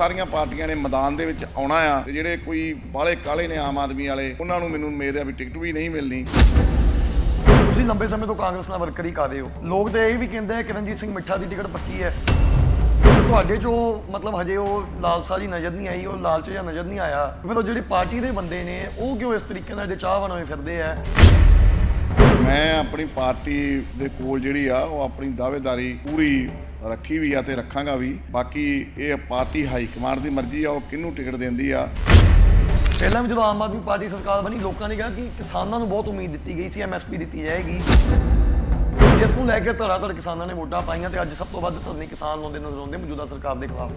ਸਾਰੀਆਂ ਪਾਰਟੀਆਂ ਨੇ ਮੈਦਾਨ ਦੇ ਵਿੱਚ ਆਉਣਾ ਆ ਤੇ ਜਿਹੜੇ ਕੋਈ ਬਾਲੇ ਕਾਲੇ ਨੇ ਆਮ ਆਦਮੀ ਵਾਲੇ ਉਹਨਾਂ ਨੂੰ ਮੈਨੂੰ ਉਮੀਦ ਆ ਵੀ ਟਿਕਟ ਵੀ ਨਹੀਂ ਮਿਲਣੀ। ਤੁਸੀਂ ਲੰਬੇ ਸਮੇਂ ਤੋਂ ਕਾਂਗਰਸ ਨਾਲ ਵਰਕਰੀ ਕਰ ਰਹੇ ਹੋ। ਲੋਕ ਤੇ ਇਹ ਵੀ ਕਹਿੰਦੇ ਆ ਕਿ ਰਣਜੀਤ ਸਿੰਘ ਮਿੱਠਾ ਦੀ ਟਿਕਟ ਪੱਕੀ ਹੈ। ਤੁਹਾਡੇ ਚੋਂ ਮਤਲਬ ਹਜੇ ਉਹ ਲਾਲਸਾ ਜੀ ਨਜ਼ਰ ਨਹੀਂ ਆਈ ਉਹ ਲਾਲਚ ਜਿਹਾ ਨਜ਼ਰ ਨਹੀਂ ਆਇਆ। ਫਿਰ ਉਹ ਜਿਹੜੀ ਪਾਰਟੀ ਦੇ ਬੰਦੇ ਨੇ ਉਹ ਕਿਉਂ ਇਸ ਤਰੀਕੇ ਨਾਲ ਜੇ ਚਾਹਵਾਨ ਹੋਏ ਫਿਰਦੇ ਆ? ਮੈਂ ਆਪਣੀ ਪਾਰਟੀ ਦੇ ਕੋਲ ਜਿਹੜੀ ਆ ਉਹ ਆਪਣੀ ਦਾਅਵੇਦਾਰੀ ਪੂਰੀ ਰੱਖੀ ਵੀ ਆ ਤੇ ਰੱਖਾਂਗਾ ਵੀ। ਬਾਕੀ ਇਹ ਪਾਰਟੀ ਹਾਈ ਕਮਾਂਡ ਦੀ ਮਰਜ਼ੀ ਆ, ਉਹ ਕਿਹਨੂੰ ਟਿਕਟ ਦਿੰਦੀ ਆ। ਪਹਿਲਾਂ ਵੀ ਜਦੋਂ ਆਮ ਆਦਮੀ ਪਾਰਟੀ ਸਰਕਾਰ ਬਣੀ, ਲੋਕਾਂ ਨੇ ਕਿਹਾ ਕਿ ਕਿਸਾਨਾਂ ਨੂੰ ਬਹੁਤ ਉਮੀਦ ਦਿੱਤੀ ਗਈ ਸੀ ਐਮਐਸਪੀ ਦਿੱਤੀ ਜਾਏਗੀ। ਜਿਸ ਨੂੰ ਲੈ ਕੇ ਧੜਾ ਧੜ ਕਿਸਾਨਾਂ ਨੇ ਵੋਟਾਂ ਪਾਈਆਂ, ਤੇ ਅੱਜ ਸਭ ਤੋਂ ਵੱਧ ਧਰਨੇ ਕਿਸਾਨ ਲਾਉਂਦੇ ਨਜ਼ਰ ਆਉਂਦੇ ਮੌਜੂਦਾ ਸਰਕਾਰ ਦੇ ਖਿਲਾਫ।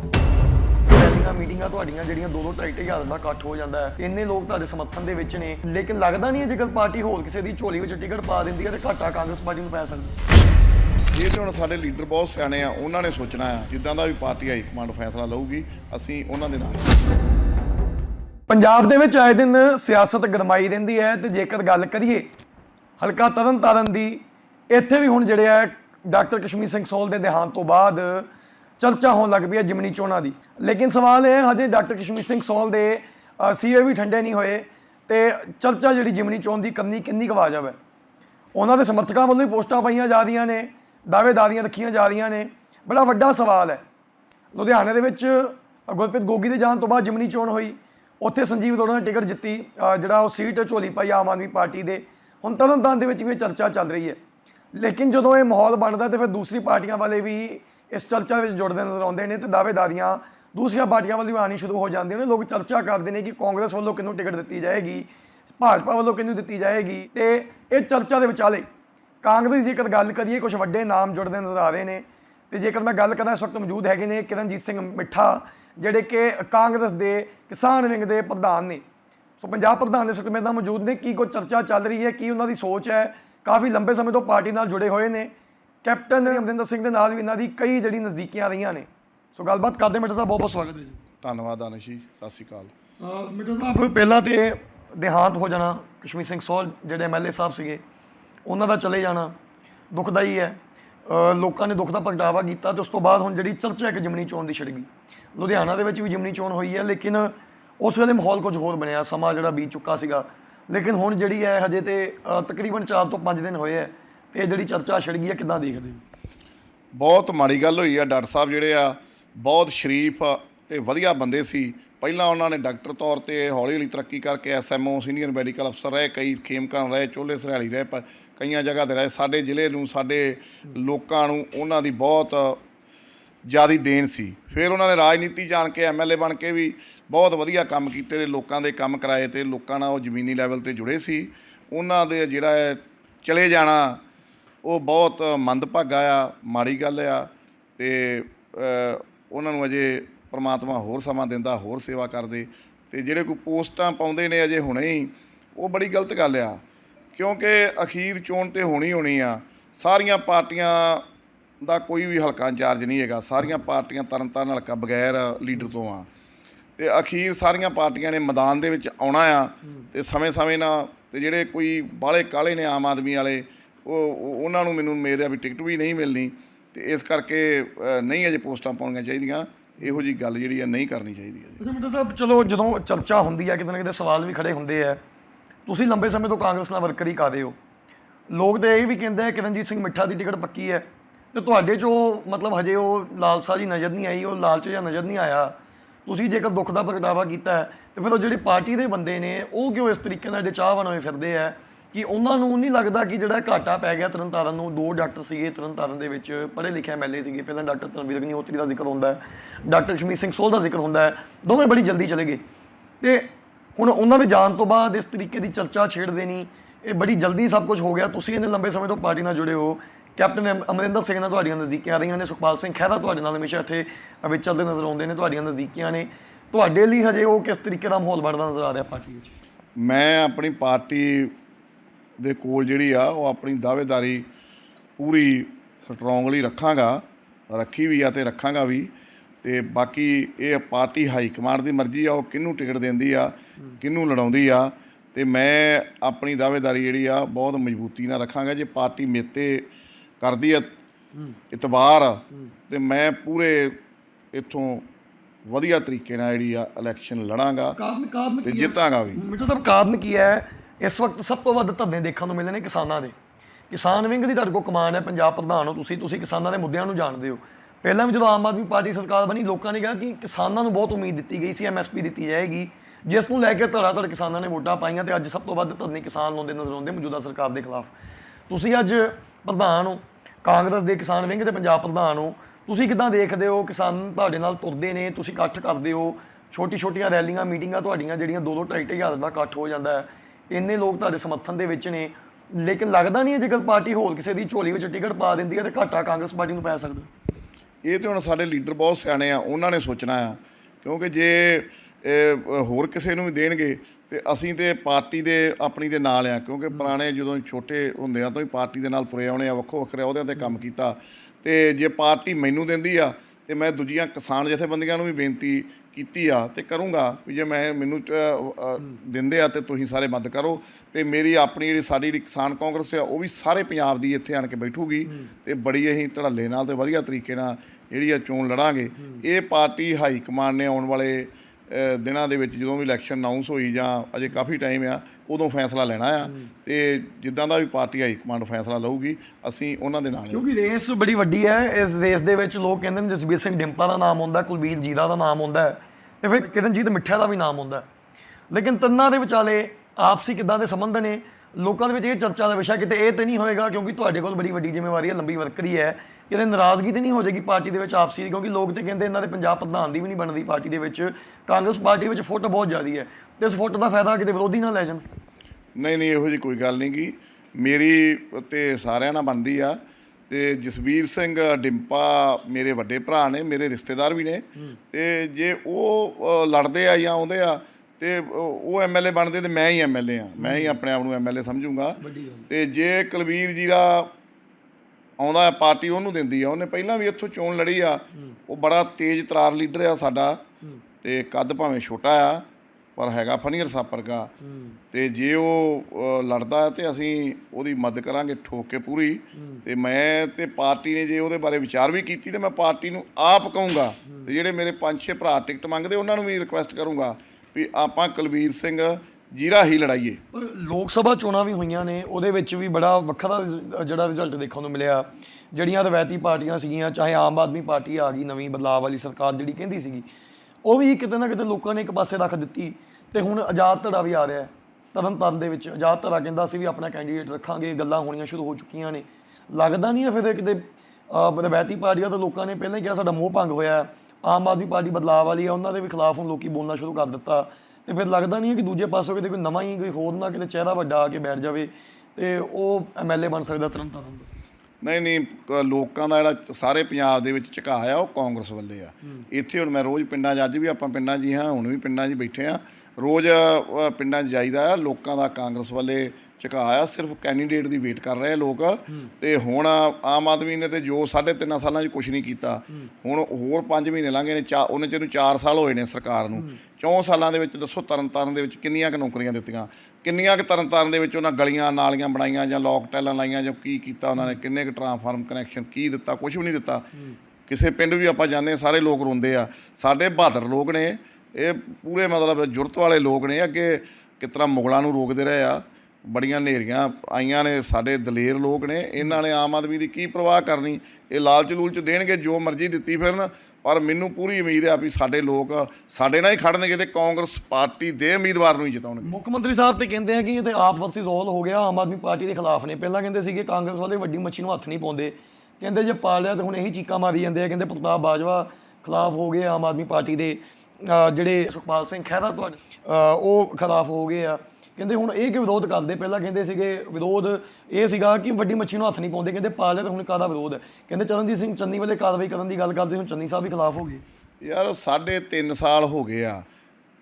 ਰੈਲੀਆਂ, ਮੀਟਿੰਗਾਂ ਤੁਹਾਡੀਆਂ ਜਿਹੜੀਆਂ 2-2 ਢਾਈ ਢਾਈ ਹਜ਼ਾਰ ਦਾ ਇਕੱਠ ਹੋ ਜਾਂਦਾ ਹੈ। ਇੰਨੇ ਲੋਕ ਤੁਹਾਡੇ ਸਮਰਥਨ ਦੇ ਵਿੱਚ ਨੇ, ਲੇਕਿਨ ਲੱਗਦਾ ਨਹੀਂ ਹੈ ਜੇਕਰ ਪਾਰਟੀ ਹੋਰ ਕਿਸੇ ਦੀ ਝੋਲੀ ਵਿੱਚ ਟਿਕਟ ਪਾ ਦਿੰਦੀ ਹੈ ਤੇ ਘਾਟਾ ਕਾਂਗਰਸ ਪਾਰਟੀ ਨੂੰ ਪੈ ਸਕਦਾ। ਇਹ ਤੇ ਹੁਣ ਸਾਡੇ ਲੀਡਰ ਬਹੁਤ ਸਿਆਣੇ ਆ, ਉਹਨਾਂ ਨੇ ਸੋਚਣਾ ਆ, ਜਿੱਦਾਂ ਦਾ ਵੀ ਪਾਰਟੀ ਹਾਈ ਕਮਾਂਡ ਫੈਸਲਾ ਲਊਗੀ, ਅਸੀਂ ਉਹਨਾਂ ਦੇ ਨਾਲ। ਪੰਜਾਬ ਦੇ ਵਿੱਚ ਆਏ ਦਿਨ ਸਿਆਸਤ ਗਰਮਾਈ ਰਹਿੰਦੀ ਹੈ ਤੇ ਜੇਕਰ ਗੱਲ ਕਰੀਏ ਹਲਕਾ ਤਰਨਤਾਰਨ ਦੀ, ਇੱਥੇ ਵੀ ਹੁਣ ਜਿਹੜੇ ਆ ਡਾਕਟਰ ਕਸ਼ਮੀਰ ਸਿੰਘ ਸੋਲ ਦੇ ਦੇਹਾਂਤ ਤੋਂ ਬਾਅਦ ਚਰਚਾ ਹੋਣ ਲੱਗ ਪਈ ਹੈ ਜਿਮਨੀ ਚੋਣਾਂ ਦੀ। ਲੇਕਿਨ ਸਵਾਲ ਇਹ ਹੈ, ਹਜੇ ਡਾਕਟਰ ਕਸ਼ਮੀਰ ਸਿੰਘ ਸੋਲ ਦੇ ਸੀਏ ਵੀ ਠੰਡੇ ਨਹੀਂ ਹੋਏ ਤੇ ਚਰਚਾ ਜਿਹੜੀ ਜਿਮਨੀ ਚੋਣ ਦੀ ਕਰਨੀ ਕਿੰਨੀ ਕੁ ਵਾਜਬ ਹੈ? ਉਹਨਾਂ ਦੇ ਸਮਰਥਕਾਂ ਵੱਲੋਂ ਵੀ ਪੋਸਟਾਂ ਪਾਈਆਂ ਜਾ ਰਹੀਆਂ ਨੇ। ਦਾਅਵੇਦਾਰੀਆਂ ਰੱਖੀਆਂ ਜਾ ਰਹੀਆਂ ਨੇ। ਬੜਾ ਵੱਡਾ ਸਵਾਲ ਹੈ। ਲੁਧਿਆਣੇ ਦੇ ਵਿੱਚ ਗੁਰਪ੍ਰੀਤ ਗੋਗੀ ਦੇ ਜਾਣ ਤੋਂ ਬਾਅਦ ਜਿਮਨੀ ਚੋਣ ਹੋਈ। ਉੱਥੇ ਸੰਜੀਵ ਅਰੋੜਾ ਨੇ ਟਿਕਟ ਜਿੱਤੀ। ਜਿਹੜਾ ਉਹ ਸੀਟ ਝੋਲੀ ਪਾਈ ਆਮ ਆਦਮੀ ਪਾਰਟੀ ਦੇ। ਹੁਣ ਤਰਨਤਾਰਨ ਦੇ ਵਿੱਚ ਵੀ ਇਹ ਚਰਚਾ ਚੱਲ ਰਹੀ ਹੈ। ਲੇਕਿਨ ਜਦੋਂ ਇਹ ਮਾਹੌਲ ਬਣਦਾ ਤੇ ਫਿਰ ਦੂਸਰੀ ਪਾਰਟੀਆਂ ਵਾਲੇ ਵੀ ਇਸ ਚਰਚਾ ਵਿੱਚ ਜੁੜਦੇ ਨਜ਼ਰ ਆਉਂਦੇ ਨੇ ਤੇ ਦਾਅਵੇਦਾਰੀਆਂ ਦੂਸਰੀਆਂ ਪਾਰਟੀਆਂ ਵੱਲੋਂ ਵੀ ਆਣੀ ਸ਼ੁਰੂ ਹੋ ਜਾਂਦੀਆਂ ਨੇ। ਲੋਕ ਚਰਚਾ ਕਰਦੇ ਨੇ ਕਿ ਕਾਂਗਰਸ ਵੱਲੋਂ ਕਿਹਨੂੰ ਟਿਕਟ ਦਿੱਤੀ ਜਾਏਗੀ, ਭਾਜਪਾ ਵੱਲੋਂ ਕਿਹਨੂੰ ਦਿੱਤੀ ਜਾਏਗੀ ਤੇ ਇਹ ਚਰਚਾ ਦੇ ਵਿਚਾਲੇ ਕਾਂਗਰਸ ਦੀ ਜੇਕਰ ਗੱਲ ਕਰੀਏ ਕੁਝ ਵੱਡੇ ਨਾਮ ਜੁੜਦੇ ਨਜ਼ਰ ਆ ਰਹੇ ਨੇ। ਤੇ ਜੇਕਰ ਮੈਂ ਗੱਲ ਕਰਾਂ ਇਸ ਵਕਤ ਮੌਜੂਦ ਹੈਗੇ ਨੇ ਕਿਰਨਜੀਤ ਸਿੰਘ ਮਿੱਠਾ ਜਿਹੜੇ ਕਿ ਕਾਂਗਰਸ ਦੇ ਕਿਸਾਨ ਵਿੰਗ ਦੇ ਪ੍ਰਧਾਨ ਨੇ। ਸੋ ਪੰਜਾਬ ਪ੍ਰਧਾਨ ਦੇ ਵਕਤ ਮੇਰੇ ਨਾਲ ਮੌਜੂਦ ਨੇ। ਕੀ ਕੋਈ ਚਰਚਾ ਚੱਲ ਰਹੀ ਹੈ? ਕੀ ਉਹਨਾਂ ਦੀ ਸੋਚ ਹੈ? ਕਾਫੀ ਲੰਬੇ ਸਮੇਂ ਤੋਂ ਪਾਰਟੀ ਨਾਲ ਜੁੜੇ ਹੋਏ ਨੇ। ਕੈਪਟਨ ਅਮਰਿੰਦਰ ਸਿੰਘ ਦੇ ਨਾਲ ਵੀ ਇਹਨਾਂ ਦੀ ਕਈ ਜਿਹੜੀ ਨਜ਼ਦੀਕੀਆਂ ਰਹੀਆਂ ਨੇ। ਸੋ ਗੱਲਬਾਤ ਕਰਦੇ ਮਿੱਠਾ ਸਾਹਿਬ ਬਹੁਤ ਬਹੁਤ ਸਵਾਗਤ ਹੈ ਜੀ। ਧੰਨਵਾਦ ਅਨਸ਼ੀ ਸਤਿ ਸ਼੍ਰੀ ਅਕਾਲ। ਮਿੱਠਾ ਸਾਹਿਬ ਪਹਿਲਾਂ ਤੇ ਦੇਹਾਂਤ ਹੋ ਜਾਣਾ। ਕਸ਼ਮੀਰ ਸਿੰਘ ਸੋਲ ਜਿਹੜੇ ਐਮਐਲਏ ਸਾਹਿਬ ਸੀਗੇ। ਉਹਨਾਂ ਦਾ ਚਲੇ ਜਾਣਾ। ਦੁਖਦਾਈ ਹੈ। ਲੋਕਾਂ ਨੇ ਦੁੱਖ ਦਾ ਪ੍ਰਗਟਾਵਾ ਕੀਤਾ ਤੇ ਉਸ ਤੋਂ ਬਾਅਦ ਹੁਣ ਜਿਹੜੀ ਚਰਚਾ ਇੱਕ ਜਿਮਨੀ ਚੋਣ ਦੀ ਛਿੜ ਗਈ। ਲੁਧਿਆਣਾ ਦੇ ਵਿੱਚ ਵੀ ਜਿਮਨੀ ਚੋਣ ਹੋਈ ਹੈ, ਲੇਕਿਨ ਉਸ ਵੇਲੇ ਮਾਹੌਲ ਕੁਝ ਹੋਰ ਬਣਿਆ। ਸਮਾਂ ਜਿਹੜਾ ਬੀਤ ਚੁੱਕਾ ਸੀਗਾ। ਲੇਕਿਨ ਹੁਣ ਜਿਹੜੀ ਹੈ, ਹਜੇ ਤੇ ਤਕਰੀਬਨ 4 ਤੋਂ 5 ਦਿਨ ਹੋਏ ਹੈ ਤੇ ਇਹ ਜਿਹੜੀ ਚਰਚਾ ਛਿੜ ਗਈ ਹੈ, ਕਿੱਦਾਂ ਦੇਖਦੇ ਬਹੁਤ ਮਾੜੀ ਗੱਲ ਹੋਈ ਆ ਡਾਕਟਰ ਸਾਹਿਬ ਜਿਹੜੇ ਆ, ਬਹੁਤ ਸ਼ਰੀਫ ਤੇ ਵਧੀਆ ਬੰਦੇ ਸੀ। ਪਹਿਲਾਂ ਉਹਨਾਂ ਨੇ ਡਾਕਟਰ ਤੌਰ ਤੇ ਹੌਲੀ ਹੌਲੀ ਤਰੱਕੀ ਕਰਕੇ ਐਸਐਮਓ ਸੀਨੀਅਰ ਮੈਡੀਕਲ ਅਫਸਰ ਰਹੇ, ਕਈ ਖੇਮਕਾਨ ਰਹੇ ਚੋਲੇ ਸਰਿਆਲੀ ਰਹੇ ਕਈਆਂ ਜਗ੍ਹਾ ਤੇ ਰਹੇ ਸਾਡੇ ਜ਼ਿਲ੍ਹੇ ਨੂੰ, ਸਾਡੇ ਲੋਕਾਂ ਨੂੰ ਉਹਨਾਂ ਦੀ ਬਹੁਤ ਜਿਆਦੀ ਦੇਣ ਸੀ। ਫਿਰ ਉਹਨਾਂ ਨੇ ਰਾਜਨੀਤੀ ਜਾਣ ਕੇ ਐਮਐਲਏ ਬਣ ਕੇ ਵੀ ਬਹੁਤ ਵਧੀਆ ਕੰਮ ਕੀਤੇ ਤੇ ਲੋਕਾਂ ਦੇ ਕੰਮ ਕਰਾਏ ਤੇ ਲੋਕਾਂ ਨਾਲ ਉਹ ਜ਼ਮੀਨੀ ਲੈਵਲ ਤੇ ਜੁੜੇ ਸੀ। ਉਹਨਾਂ ਦੇ ਜਿਹੜਾ ਹੈ ਚਲੇ ਜਾਣਾ, ਉਹ ਬਹੁਤ ਮੰਦਭਾਗਾ ਆ, ਮਾੜੀ ਗੱਲ ਆ ਤੇ ਉਹਨਾਂ ਨੂੰ ਅਜੇ ਪ੍ਰਮਾਤਮਾ ਹੋਰ ਸਮਾਂ ਦਿੰਦਾ, ਹੋਰ ਸੇਵਾ ਕਰਦੇ ਤੇ ਜਿਹੜੇ ਕੋਈ ਪੋਸਟਾਂ ਪਾਉਂਦੇ ਨੇ ਅਜੇ ਹੁਣੇ ਹੀ, ਉਹ ਬੜੀ ਗਲਤ ਗੱਲ ਆ। ਕਿਉਂਕਿ ਅਖੀਰ ਚੋਣ ਤੇ ਹੋਣੀ ਹੋਣੀ ਆ, ਸਾਰੀਆਂ ਪਾਰਟੀਆਂ ਦਾ ਕੋਈ ਵੀ ਹਲਕਾ ਇੰਚਾਰਜ ਨਹੀਂ ਹੈਗਾ, ਸਾਰੀਆਂ ਪਾਰਟੀਆਂ ਤਰਨਤਾਰਨ ਹਲਕਾ ਬਗੈਰ ਲੀਡਰ ਤੋਂ ਆ। ਤੇ ਅਖੀਰ ਸਾਰੀਆਂ ਪਾਰਟੀਆਂ ਨੇ ਮੈਦਾਨ ਦੇ ਵਿੱਚ ਆਉਣਾ ਆ ਤੇ ਸਮੇਂ-ਸਮੇਂ ਨਾਲ ਤੇ ਜਿਹੜੇ ਕੋਈ ਬਾਲੇ ਕਾਲੇ ਨੇ ਆਮ ਆਦਮੀ ਵਾਲੇ, ਉਹ ਉਹਨਾਂ ਨੂੰ ਮੈਨੂੰ ਉਮੀਦ ਆ ਵੀ ਟਿਕਟ ਵੀ ਨਹੀਂ ਮਿਲਣੀ ਤੇ ਇਸ ਕਰਕੇ ਨਹੀਂ ਅਜੇ ਪੋਸਟਾਂ ਪਾਉਣੀਆਂ ਚਾਹੀਦੀਆਂ, ਇਹੋ ਜੀ ਗੱਲ ਜਿਹੜੀ ਆ ਨਹੀਂ ਕਰਨੀ ਚਾਹੀਦੀ ਹੈ ਜੀ ਮਿੱਠਾ ਸਾਹਿਬ, ਚਲੋ ਜਦੋਂ ਚਰਚਾ ਹੁੰਦੀ ਆ, ਕਿਤੇ ਨਾ ਕਿਤੇ ਸਵਾਲ ਵੀ ਖੜੇ ਹੁੰਦੇ ਆ ਤੁਸੀਂ ਲੰਬੇ ਸਮੇਂ ਤੋਂ ਕਾਂਗਰਸ ਨਾਲ ਵਰਕਰੀ ਕਰ ਰਹੇ ਹੋ? ਲੋਕ ਤੇ ਇਹ ਵੀ ਕਹਿੰਦੇ ਆ ਕਿ ਸਿੰਘ ਮਿੱਠਾ ਦੀ ਟਿਕਟ ਪੱਕੀ ਹੈ। ਤੇ ਤੁਹਾਡੇ ਚੋਂ ਮਤਲਬ ਹਜੇ ਉਹ ਲਾਲਸਾ ਦੀ ਨਜ਼ਰ ਨਹੀਂ ਆਈ, ਉਹ ਲਾਲਚ ਜਿਹਾ ਨਜ਼ਰ ਨਹੀਂ ਆਇਆ। ਤੁਸੀਂ ਜੇਕਰ ਦੁੱਖ ਦਾ ਪ੍ਰਗਟਾਵਾ ਕੀਤਾ ਹੈ, ਤੇ ਫਿਰ ਉਹ ਜਿਹੜੇ ਪਾਰਟੀ ਦੇ ਬੰਦੇ ਨੇ, ਉਹ ਕਿਉਂ ਇਸ ਤਰੀਕੇ ਨਾਲ ਜੇ ਚਾਹਵਾਨ ਹੋਏ ਫਿਰਦੇ ਆ? ਕਿ ਉਹਨਾਂ ਨੂੰ ਨਹੀਂ ਲੱਗਦਾ ਕਿ ਜਿਹੜਾ ਘਾਟਾ ਪੈ ਗਿਆ ਤਰਨਤਾਰਨ ਨੂੰ, ਦੋ ਡਾਕਟਰ ਸੀਗੇ ਤਰਨਤਾਰਨ ਦੇ ਵਿੱਚ, ਪੜ੍ਹੇ ਲਿਖੇ ਐਮਐਲਏ ਸੀਗੇ। ਪਹਿਲਾਂ ਡਾਕਟਰ ਤਨਵੀਰ ਅਗਨੀਹੋਤਰੀ ਦਾ ਜ਼ਿਕਰ ਹੁੰਦਾ ਹੈ। ਡਾਕਟਰ ਕਸ਼ਮੀਰ ਸਿੰਘ ਸੋਲ ਦਾ ਜ਼ਿਕਰ ਹੁੰਦਾ ਹੈ। ਦੋਵੇਂ ਬੜੀ ਜਲਦੀ ਚਲੇ ਗਏ। ਤੇ ਹੁਣ ਉਹਨਾਂ ਦੇ ਜਾਣ ਤੋਂ ਬਾਅਦ ਇਸ ਤਰੀਕੇ ਦੀ ਚਰਚਾ ਛੇੜ ਦੇਣੀ ਇਹ ਬੜੀ ਜਲਦੀ ਸਭ ਕੁਝ ਹੋ ਗਿਆ। ਤੁਸੀਂ ਇਹਨੇ ਲੰਬੇ ਸਮੇਂ ਤੋਂ ਪਾਰਟੀ ਨਾਲ ਜੁੜੇ ਹੋ। ਕੈਪਟਨ ਅਮਰਿੰਦਰ ਸਿੰਘ ਨਾਲ ਤੁਹਾਡੀਆਂ ਨਜ਼ਦੀਕੀਆਂ ਰਹੀਆਂ ਨੇ। ਸੁਖਪਾਲ ਸਿੰਘ ਖਹਿਰਾ ਤੁਹਾਡੇ ਨਾਲ ਹਮੇਸ਼ਾ ਇੱਥੇ ਵਿਚਰਦੇ ਨਜ਼ਰ ਆਉਂਦੇ ਨੇ, ਤੁਹਾਡੀਆਂ ਨਜ਼ਦੀਕੀਆਂ ਨੇ। ਤੁਹਾਡੇ ਲਈ ਹਜੇ ਉਹ ਕਿਸ ਤਰੀਕੇ ਦਾ ਮਾਹੌਲ ਬਣਦਾ ਨਜ਼ਰ ਆ ਰਿਹਾ ਪਾਰਟੀ ਵਿੱਚ? ਮੈਂ ਆਪਣੀ ਪਾਰਟੀ ਦੇ ਕੋਲ ਜਿਹੜੀ ਆ, ਉਹ ਆਪਣੀ ਦਾਅਵੇਦਾਰੀ ਪੂਰੀ ਸਟਰੋਂਗਲੀ ਰੱਖਾਂਗਾ। ਰੱਖੀ ਵੀ ਆ ਤੇ ਰੱਖਾਂਗਾ ਵੀ। ਤੇ ਬਾਕੀ ਇਹ ਪਾਰਟੀ ਹਾਈ ਕਮਾਂਡ ਦੀ ਮਰਜ਼ੀ ਆ ਉਹ ਕਿਹਨੂੰ ਟਿਕਟ ਦਿੰਦੀ ਆ ਕਿਹਨੂੰ ਲੜਾਉਂਦੀ ਆ ਤੇ ਮੈਂ ਆਪਣੀ ਦਾਅਵੇਦਾਰੀ ਜਿਹੜੀ ਆ ਬਹੁਤ ਮਜ਼ਬੂਤੀ ਨਾਲ ਰੱਖਾਂਗਾ ਜੇ ਪਾਰਟੀ ਮੇਤੇ ਕਰਦੀ ਆ ਇਤਬਾਰ ਤੇ ਮੈਂ ਪੂਰੇ ਇੱਥੋਂ ਵਧੀਆ ਤਰੀਕੇ ਨਾਲ ਜਿਹੜੀ ਆ ਇਲੈਕਸ਼ਨ ਲੜਾਂਗਾ ਕਾਰਨ ਕਾਰਨ ਤੇ ਜਿੱਤਾਂਗਾ ਵੀ। ਮਿੱਟੂ ਸਾਹਿਬ ਕਾਰਨ ਕੀ ਹੈ? ਇਸ ਵਕਤ ਸਭ ਤੋਂ ਵੱਧ ਧਰਨੇ ਦੇਖਣ ਨੂੰ ਮਿਲੇ ਨੇ ਕਿਸਾਨਾਂ ਦੇ। ਕਿਸਾਨ ਵਿੰਗ ਦੀ ਤੁਹਾਡੇ ਕੋਲ ਕਮਾਨ ਹੈ ਪੰਜਾਬ ਪ੍ਰਧਾਨ ਹੋ ਤੁਸੀਂ ਤੁਸੀਂ ਕਿਸਾਨਾਂ ਦੇ ਮੁੱਦਿਆਂ ਨੂੰ ਜਾਣਦੇ ਹੋ। ਪਹਿਲਾਂ ਵੀ ਜਦੋਂ ਆਮ ਆਦਮੀ ਪਾਰਟੀ ਸਰਕਾਰ ਬਣੀ, ਲੋਕਾਂ ਨੇ ਕਿਹਾ ਕਿ ਕਿਸਾਨਾਂ ਨੂੰ ਬਹੁਤ ਉਮੀਦ ਦਿੱਤੀ ਗਈ ਸੀ ਐਮਐਸਪੀ ਦਿੱਤੀ ਜਾਏਗੀ। ਜਿਸ ਨੂੰ ਲੈ ਕੇ ਧੜਾ ਧੜ ਕਿਸਾਨਾਂ ਨੇ ਵੋਟਾਂ ਪਾਈਆਂ ਤੇ ਅੱਜ ਸਭ ਤੋਂ ਵੱਧ ਧਰਨੇ ਕਿਸਾਨ ਲਾਉਂਦੇ ਨਜ਼ਰ ਆਉਂਦੇ ਮੌਜੂਦਾ ਸਰਕਾਰ ਦੇ ਖਿਲਾਫ। ਤੁਸੀਂ ਅੱਜ ਪ੍ਰਧਾਨ ਹੋ, ਕਾਂਗਰਸ ਦੇ ਕਿਸਾਨ ਵਿੰਗ ਦੇ ਪੰਜਾਬ ਪ੍ਰਧਾਨ ਹੋ। ਤੁਸੀਂ ਕਿਦਾਂ ਦੇਖਦੇ ਹੋ ਕਿਸਾਨ ਤੁਹਾਡੇ ਨਾਲ ਤੁਰਦੇ ਨੇ, ਤੁਸੀਂ ਇਕੱਠ ਕਰਦੇ ਹੋ? ਛੋਟੀ ਛੋਟੀਆਂ ਰੈਲੀਆਂ, ਮੀਟਿੰਗਾਂ ਤੁਹਾਡੀਆਂ ਜਿਹੜੀਆਂ 2-2 2.5 ਹਜ਼ਾਰ ਦਾ ਇਕੱਠ ਹੋ ਜਾਂਦਾ ਹੈ। ਇੰਨੇ ਲੋਕ ਤੁਹਾਡੇ ਸਮਰਥਨ ਦੇ ਵਿੱਚ ਨੇ। ਲੇਕਿਨ ਲੱਗਦਾ ਨਹੀਂ ਹੈ ਜੇਕਰ ਪਾਰਟੀ ਹੋਰ ਕਿਸੇ ਦੀ ਝੋਲੀ ਵਿੱਚ ਟਿਕਟ ਪਾ ਦਿੰਦੀ ਹੈ ਤੇ ਘਾਟਾ ਕਾਂਗਰਸ ਪਾਰਟੀ ਨੂੰ ਪੈ ਸਕਦਾ। ਇਹ ਤੇ ਹੁਣ ਸਾਡੇ ਲੀਡਰ ਬਹੁਤ ਸਿਆਣੇ ਆ ਉਹਨਾਂ ਨੇ ਸੋਚਣਾ ਆ। ਕਿਉਂਕਿ ਜੇ ਹੋਰ ਕਿਸੇ ਨੂੰ ਵੀ ਦੇਣਗੇ ਤੇ ਅਸੀਂ ਤੇ ਪਾਰਟੀ ਦੇ ਆਪਣੀ ਦੇ ਨਾਲ ਆ। ਕਿਉਂਕਿ ਪੁਰਾਣੇ ਜਦੋਂ ਛੋਟੇ ਹੁੰਦੇ ਆ ਤੋਂ ਹੀ ਪਾਰਟੀ ਦੇ ਨਾਲ ਤੁਰੇ ਆਉਣੇ ਆ ਵੱਖੋ ਵੱਖਰੇ ਅਹੁਦਿਆਂ ਤੇ ਕੰਮ ਕੀਤਾ। ਤੇ ਜੇ ਪਾਰਟੀ ਮੈਨੂੰ ਦਿੰਦੀ ਆ ਤੇ ਮੈਂ ਦੂਜੀਆਂ ਕਿਸਾਨ ਜਥੇਬੰਦੀਆਂ ਨੂੰ ਵੀ ਬੇਨਤੀ ਕੀਤੀ ਆ ਤੇ ਕਰੂੰਗਾ ਵੀ ਜੇ ਮੈਂ ਮੈਨੂੰ ਦਿੰਦੇ ਆ ਤੇ ਤੁਸੀਂ ਸਾਰੇ ਮਦਦ ਕਰੋ। ਤੇ ਮੇਰੀ ਆਪਣੀ ਜਿਹੜੀ ਸਾਡੀ ਜਿਹੜੀ ਕਿਸਾਨ ਕਾਂਗਰਸ ਆ ਉਹ ਵੀ ਸਾਰੇ ਪੰਜਾਬ ਦੀ ਇੱਥੇ ਆਣ ਕੇ ਬੈਠੂਗੀ ਤੇ ਬੜੀ ਅਸੀਂ ਧੜੱਲੇ ਨਾਲ ਤੇ ਵਧੀਆ ਤਰੀਕੇ ਨਾਲ ਜਿਹੜੀ ਆ ਚੋਣ ਲੜਾਂਗੇ। ਇਹ ਪਾਰਟੀ ਹਾਈ ਕਮਾਂਡ ਨੇ ਆਉਣ ਵਾਲੇ ਦਿਨਾਂ ਦੇ ਵਿੱਚ ਜਦੋਂ ਵੀ ਇਲੈਕਸ਼ਨ ਅਨਾਉਂਸ ਹੋਈ ਜਾਂ ਅਜੇ ਕਾਫੀ ਟਾਈਮ ਆ ਉਦੋਂ ਫੈਸਲਾ ਲੈਣਾ ਆ ਤੇ ਜਿੱਦਾਂ ਦਾ ਵੀ ਪਾਰਟੀ ਹਾਈ ਕਮਾਂਡ ਫੈਸਲਾ ਲਊਗੀ ਅਸੀਂ ਉਹਨਾਂ ਦੇ ਨਾਲ। ਕਿਉਂਕਿ ਰੇਸ ਬੜੀ ਵੱਡੀ ਹੈ ਇਸ ਰੇਸ ਦੇ ਵਿੱਚ ਲੋਕ ਕਹਿੰਦੇ ਨੇ ਜਸਬੀਰ ਸਿੰਘ ਡਿੰਪਲਾ ਦਾ ਨਾਮ ਆਉਂਦਾ ਕੁਲਬੀਰ ਜੀਰਾ ਦਾ ਨਾਮ ਆਉਂਦਾ ਹੈ ਤੇ ਫਿਰ ਕਿਰਨਜੀਤ ਮਿੱਠਾ ਦਾ ਵੀ ਨਾਮ ਆਉਂਦਾ ਹੈ। ਲੇਕਿਨ ਤਿੰਨਾਂ ਦੇ ਵਿਚਾਲੇ ਆਪਸੀ ਕਿੱਦਾਂ ਦੇ ਸੰਬੰਧ ਨੇ ਲੋਕਾਂ ਦੇ ਵਿੱਚ ਇਹ ਚਰਚਾ ਦਾ ਵਿਸ਼ਾ ਕਿਤੇ ਇਹ ਤੇ ਨਹੀਂ ਹੋਏਗਾ ਕਿਉਂਕਿ ਤੁਹਾਡੇ ਕੋਲ ਬੜੀ ਵੱਡੀ ਜ਼ਿੰਮੇਵਾਰੀ ਹੈ ਲੰਬੀ ਵਰਕਰੀ ਹੈ ਕਿਤੇ ਨਾਰਾਜ਼ਗੀ ਤੇ ਨਹੀਂ ਹੋ ਜਾਏਗੀ ਪਾਰਟੀ ਦੇ ਵਿੱਚ ਆਪਸੀ ਕਿਉਂਕਿ ਲੋਕ ਤੇ ਕਹਿੰਦੇ ਇਹਨਾਂ ਦੇ ਪੰਜਾਬ ਪ੍ਰਧਾਨ ਦੀ ਵੀ ਨਹੀਂ ਬਣਦੀ ਪਾਰਟੀ ਦੇ ਵਿੱਚ ਕਾਂਗਰਸ ਪਾਰਟੀ ਵਿੱਚ ਫੁੱਟ ਬਹੁਤ ਜ਼ਿਆਦੀ ਹੈ ਤੇ ਇਸ ਫੁੱਟ ਦਾ ਫਾਇਦਾ ਕਿਤੇ ਵਿਰੋਧੀ ਨਾ ਲੈ ਜਾਣ ਨਹੀਂ ਨਹੀਂ ਇਹੋ ਜੀ ਕੋਈ ਗੱਲ ਨਹੀਂ ਗੀ। ਮੇਰੀ ਤੇ ਸਾਰਿਆਂ ਨਾਲ ਬਣਦੀ ਆ ਤੇ ਜਸਵੀਰ ਸਿੰਘ ਡਿੰਪਾ ਮੇਰੇ ਵੱਡੇ ਭਰਾ ਨੇ ਮੇਰੇ ਰਿਸ਼ਤੇਦਾਰ ਵੀ ਨੇ। ਤੇ ਜੇ ਉਹ ਲੜਦੇ ਆ ਜਾਂ ਆਉਂਦੇ ਆ ਤੇ ਉਹ- ਉਹ ਐਮਐਲਏ ਬਣਦੇ ਤੇ ਮੈਂ ਹੀ ਐਮਐਲਏ ਆ। ਮੈਂ ਹੀ ਆਪਣੇ ਆਪ ਨੂੰ ਐਮਐਲਏ ਸਮਝੂੰਗਾ। ਤੇ ਜੇ ਕੁਲਵੀਰ ਜੀਰਾ ਆਉਂਦਾ ਹੈ ਪਾਰਟੀ ਉਹਨੂੰ ਦਿੰਦੀ ਆ। ਉਹਨੇ ਪਹਿਲਾਂ ਵੀ ਇੱਥੋਂ ਚੋਣ ਲੜੀ ਆ। ਉਹ ਬੜਾ ਤੇਜ਼ ਤਰਾਰ ਲੀਡਰ ਆ ਸਾਡਾ। ਤੇ ਕੱਦ ਭਾਵੇਂ ਛੋਟਾ ਆ। ਪਰ ਹੈਗਾ ਫਨੀਅਰ ਸਾਪਰਗਾ ਤੇ ਜੇ ਉਹ ਲੜਦਾ ਤੇ ਅਸੀਂ ਉਹਦੀ ਮਦਦ ਕਰਾਂਗੇ ਠੋਕ ਕੇ ਪੂਰੀ। ਤੇ ਮੈਂ ਤੇ ਪਾਰਟੀ ਨੇ ਜੇ ਉਹਦੇ ਬਾਰੇ ਵਿਚਾਰ ਵੀ ਕੀਤੀ ਤੇ ਮੈਂ ਪਾਰਟੀ ਨੂੰ ਆਪ ਕਹੂੰਗਾ। ਤੇ ਜਿਹੜੇ ਮੇਰੇ ਪੰਜ ਛੇ ਭਰਾ ਟਿਕਟ ਮੰਗਦੇ ਉਹਨਾਂ ਨੂੰ ਵੀ ਰਿਕੁਐਸਟ ਕਰੂੰਗਾ ਵੀ ਆਪਾਂ ਕੁਲਵੀਰ ਸਿੰਘ ਜੀਰਾ ਹੀ ਲੜਾਈਏ। ਪਰ ਲੋਕ ਸਭਾ ਚੋਣਾਂ ਵੀ ਹੋਈਆਂ ਨੇ ਉਹਦੇ ਵਿੱਚ ਵੀ ਬੜਾ ਵੱਖਰਾ ਜਿਹੜਾ ਰਿਜ਼ਲਟ ਦੇਖਣ ਨੂੰ ਮਿਲਿਆ। ਜਿਹੜੀਆਂ ਰਵਾਇਤੀ ਪਾਰਟੀਆਂ ਸੀਗੀਆਂ ਚਾਹੇ ਆਮ ਆਦਮੀ ਪਾਰਟੀ ਆ ਗਈ ਨਵੀਂ ਬਦਲਾਅ ਵਾਲੀ ਸਰਕਾਰ ਜਿਹੜੀ ਕਹਿੰਦੀ ਸੀਗੀ ਉਹ ਵੀ ਕਿਤੇ ਨਾ ਕਿਤੇ ਲੋਕਾਂ ਨੇ ਇੱਕ ਪਾਸੇ ਰੱਖ ਦਿੱਤੀ। ਤੇ ਹੁਣ ਆਜ਼ਾਦ ਧੜਾ ਵੀ ਆ ਰਿਹਾ ਹੈ। ਤਰਨ ਤਾਰਨ ਦੇ ਵਿੱਚ ਆਜ਼ਾਦ ਧੜਾ ਕਹਿੰਦਾ ਸੀ ਵੀ ਆਪਣਾ ਕੈਂਡੀਡੇਟ ਰੱਖਾਂਗੇ ਗੱਲਾਂ ਹੋਣੀਆਂ ਸ਼ੁਰੂ ਹੋ ਚੁੱਕੀਆਂ ਨੇ। ਲੱਗਦਾ ਨਹੀਂ ਹੈ ਫਿਰ ਕਿਤੇ ਰਵਾਇਤੀ ਪਾਰਟੀਆਂ ਤੋਂ ਲੋਕਾਂ ਨੇ ਪਹਿਲਾਂ ਹੀ ਕਿਹਾ ਸਾਡਾ ਮੋਹ ਭੰਗ ਹੋਇਆ। ਆਮ ਆਦਮੀ ਪਾਰਟੀ ਬਦਲਾਅ ਵਾਲੀ ਹੈ ਉਹਨਾਂ ਦੇ ਵੀ ਖਿਲਾਫ ਹੁਣ ਲੋਕੀ ਬੋਲਣਾ ਸ਼ੁਰੂ ਕਰ ਦਿੱਤਾ। ਤੇ ਫਿਰ ਲੱਗਦਾ ਨਹੀਂ ਹੈ ਕਿ ਦੂਜੇ ਪਾਸੋਂ ਕਿਤੇ ਕੋਈ ਨਵਾਂ ਹੀ ਕੋਈ ਹੋਰ ਨਾ ਕਿਤੇ ਚਿਹਰਾ ਵੱਡਾ ਆ ਕੇ ਬੈਠ ਜਾਵੇ ਤੇ ਉਹ ਐਮਐਲਏ ਬਣ ਸਕਦਾ ਤਰਨ ਤਾਰਨ ਦਾ। ਨਹੀਂ ਨਹੀਂ ਲੋਕਾਂ ਦਾ ਜਿਹੜਾ ਸਾਰੇ ਪੰਜਾਬ ਦੇ ਵਿੱਚ ਝੁਕਾਅ ਆ ਉਹ ਕਾਂਗਰਸ ਵੱਲੇ ਆ। ਇੱਥੇ ਹੁਣ ਮੈਂ ਰੋਜ਼ ਪਿੰਡਾਂ 'ਚ ਅੱਜ ਵੀ ਆਪਾਂ ਪਿੰਡਾਂ 'ਚ ਹੀ ਹਾਂ ਹੁਣ ਵੀ ਪਿੰਡਾਂ 'ਚ ਬੈਠੇ ਆ ਰੋਜ਼ ਪਿੰਡਾਂ 'ਚ ਜਾਈਦਾ ਲੋਕਾਂ ਦਾ ਕਾਂਗਰਸ ਵੱਲੇ ਝੁਕਾਅ ਆ। ਸਿਰਫ ਕੈਂਡੀਡੇਟ ਦੀ ਵੇਟ ਕਰ ਰਹੇ ਲੋਕ। ਤੇ ਹੁਣ ਆਮ ਆਦਮੀ ਨੇ ਤੇ ਜੋ ਸਾਢੇ ਤਿੰਨਾਂ ਸਾਲਾਂ 'ਚ ਕੁਝ ਨਹੀਂ ਕੀਤਾ। ਹੁਣ ਹੋਰ 5 ਮਹੀਨੇ ਲੰਘੇ ਨੇ। ਚਾ ਉਹਨੇ ਚ ਨੂੰ 4 ਸਾਲ ਹੋਏ ਨੇ ਸਰਕਾਰ ਨੂੰ। 4 ਸਾਲਾਂ ਦੇ ਵਿੱਚ ਦੱਸੋ ਤਰਨਤਾਰਨ ਦੇ ਵਿੱਚ ਕਿੰਨੀਆਂ ਕੁ ਨੌਕਰੀਆਂ ਦਿੱਤੀਆਂ? ਕਿੰਨੀਆਂ ਕੁ ਤਰਨਤਾਰਨ ਦੇ ਵਿੱਚ ਉਹਨਾਂ ਗਲੀਆਂ ਨਾਲੀਆਂ ਬਣਾਈਆਂ ਜਾਂ ਲੋਕ ਟੈਲਾਂ ਲਾਈਆਂ ਜਾਂ ਕੀ ਕੀਤਾ ਉਹਨਾਂ ਨੇ? ਕਿੰਨੇ ਕੁ ਟਰਾਂਸਫਾਰਮ ਕਨੈਕਸ਼ਨ ਕੀ ਦਿੱਤਾ? ਕੁਝ ਵੀ ਨਹੀਂ ਦਿੱਤਾ। ਕਿਸੇ ਪਿੰਡ ਵੀ ਆਪਾਂ ਜਾਂਦੇ ਹਾਂ, ਸਾਰੇ ਲੋਕ ਰੋਂਦੇ ਆ। ਸਾਡੇ ਬਹਾਦਰ ਲੋਕ ਨੇ। ਇਹ ਪੂਰੇ ਮਤਲਬ ਜੁਰਤ ਵਾਲੇ ਲੋਕ ਨੇ ਅੱਗੇ ਕਿਸ ਤਰ੍ਹਾਂ ਮੁਗਲਾਂ ਨੂੰ ਰੋਕਦੇ ਰਹੇ ਆ। ਬੜੀਆਂ ਨੇਰੀਆਂ ਆਈਆਂ ਨੇ, ਸਾਡੇ ਦਲੇਰ ਲੋਕ ਨੇ, ਇਹਨਾਂ ਨੇ ਆਮ ਆਦਮੀ ਦੀ ਕੀ ਪ੍ਰਵਾਹ ਕਰਨੀ? ਇਹ ਲਾਲਚ ਲੂਲਚ ਦੇਣਗੇ, ਜੋ ਮਰਜ਼ੀ ਦਿੱਤੀ ਫਿਰਨ, ਪਰ ਮੈਨੂੰ ਪੂਰੀ ਉਮੀਦ ਹੈ ਵੀ ਸਾਡੇ ਲੋਕ ਸਾਡੇ ਨਾਲ ਹੀ ਖੜਨਗੇ ਤੇ ਕਾਂਗਰਸ ਪਾਰਟੀ ਦੇ ਉਮੀਦਵਾਰ ਨੂੰ ਹੀ ਜਿਤਾਉਣਗੇ। ਮੁੱਖ ਮੰਤਰੀ ਸਾਹਿਬ ਤੇ ਕਹਿੰਦੇ ਆ ਕਿ ਇਹ ਤੇ ਆਪ ਵਰਸਸ ਆਲ ਹੋ ਗਿਆ, ਆਮ ਆਦਮੀ ਪਾਰਟੀ ਦੇ ਖਿਲਾਫ ਨੇ। ਪਹਿਲਾਂ ਕਹਿੰਦੇ ਸੀਗੇ ਕਾਂਗਰਸ ਵਾਲੇ ਵੱਡੀ ਮੱਛੀ ਨੂੰ ਹੱਥ ਨਹੀਂ ਪਾਉਂਦੇ। ਕਹਿੰਦੇ ਜੇ ਪਾ ਲਿਆ ਤਾਂ ਹੁਣ ਇਹੀ ਚੀਕਾਂ ਮਾਰੀ ਜਾਂਦੇ ਆ, ਕਹਿੰਦੇ ਪ੍ਰਤਾਪ ਬਾਜਵਾ ਖਿਲਾਫ ਹੋ ਗਏ ਆਮ ਆਦਮੀ ਪਾਰਟੀ ਦੇ। ਜਿਹੜੇ ਸੁਖਪਾਲ ਸਿੰਘ ਖਹਿਰਾ ਤੁਹਾਡੇ ਉਹ ਖਿਲਾਫ ਹੋ ਗਏ ਆ। ਕਹਿੰਦੇ ਹੁਣ ਇਹ ਕਿ ਵਿਰੋਧ ਕਰਦੇ? ਪਹਿਲਾਂ ਕਹਿੰਦੇ ਸੀਗੇ ਵਿਰੋਧ ਇਹ ਸੀਗਾ ਕਿ ਵੱਡੀ ਮੱਛੀ ਨੂੰ ਹੱਥ ਨਹੀਂ ਪਾਉਂਦੇ, ਕਹਿੰਦੇ ਪਾ ਲਿਆ ਤੇ ਹੁਣ ਕਾਹਦਾ ਵਿਰੋਧ? ਹੈ ਕਹਿੰਦੇ ਚਰਨਜੀਤ ਸਿੰਘ ਚੰਨੀ ਵਾਲੇ ਕਾਰਵਾਈ ਕਰਨ ਦੀ ਗੱਲ ਕਰਦੇ ਹੁਣ ਚੰਨੀ ਸਾਹਿਬ ਵੀ ਖਿਲਾਫ ਹੋ ਗਏ। ਯਾਰ, ਸਾਢੇ 3 ਸਾਲ ਹੋ ਗਏ ਆ।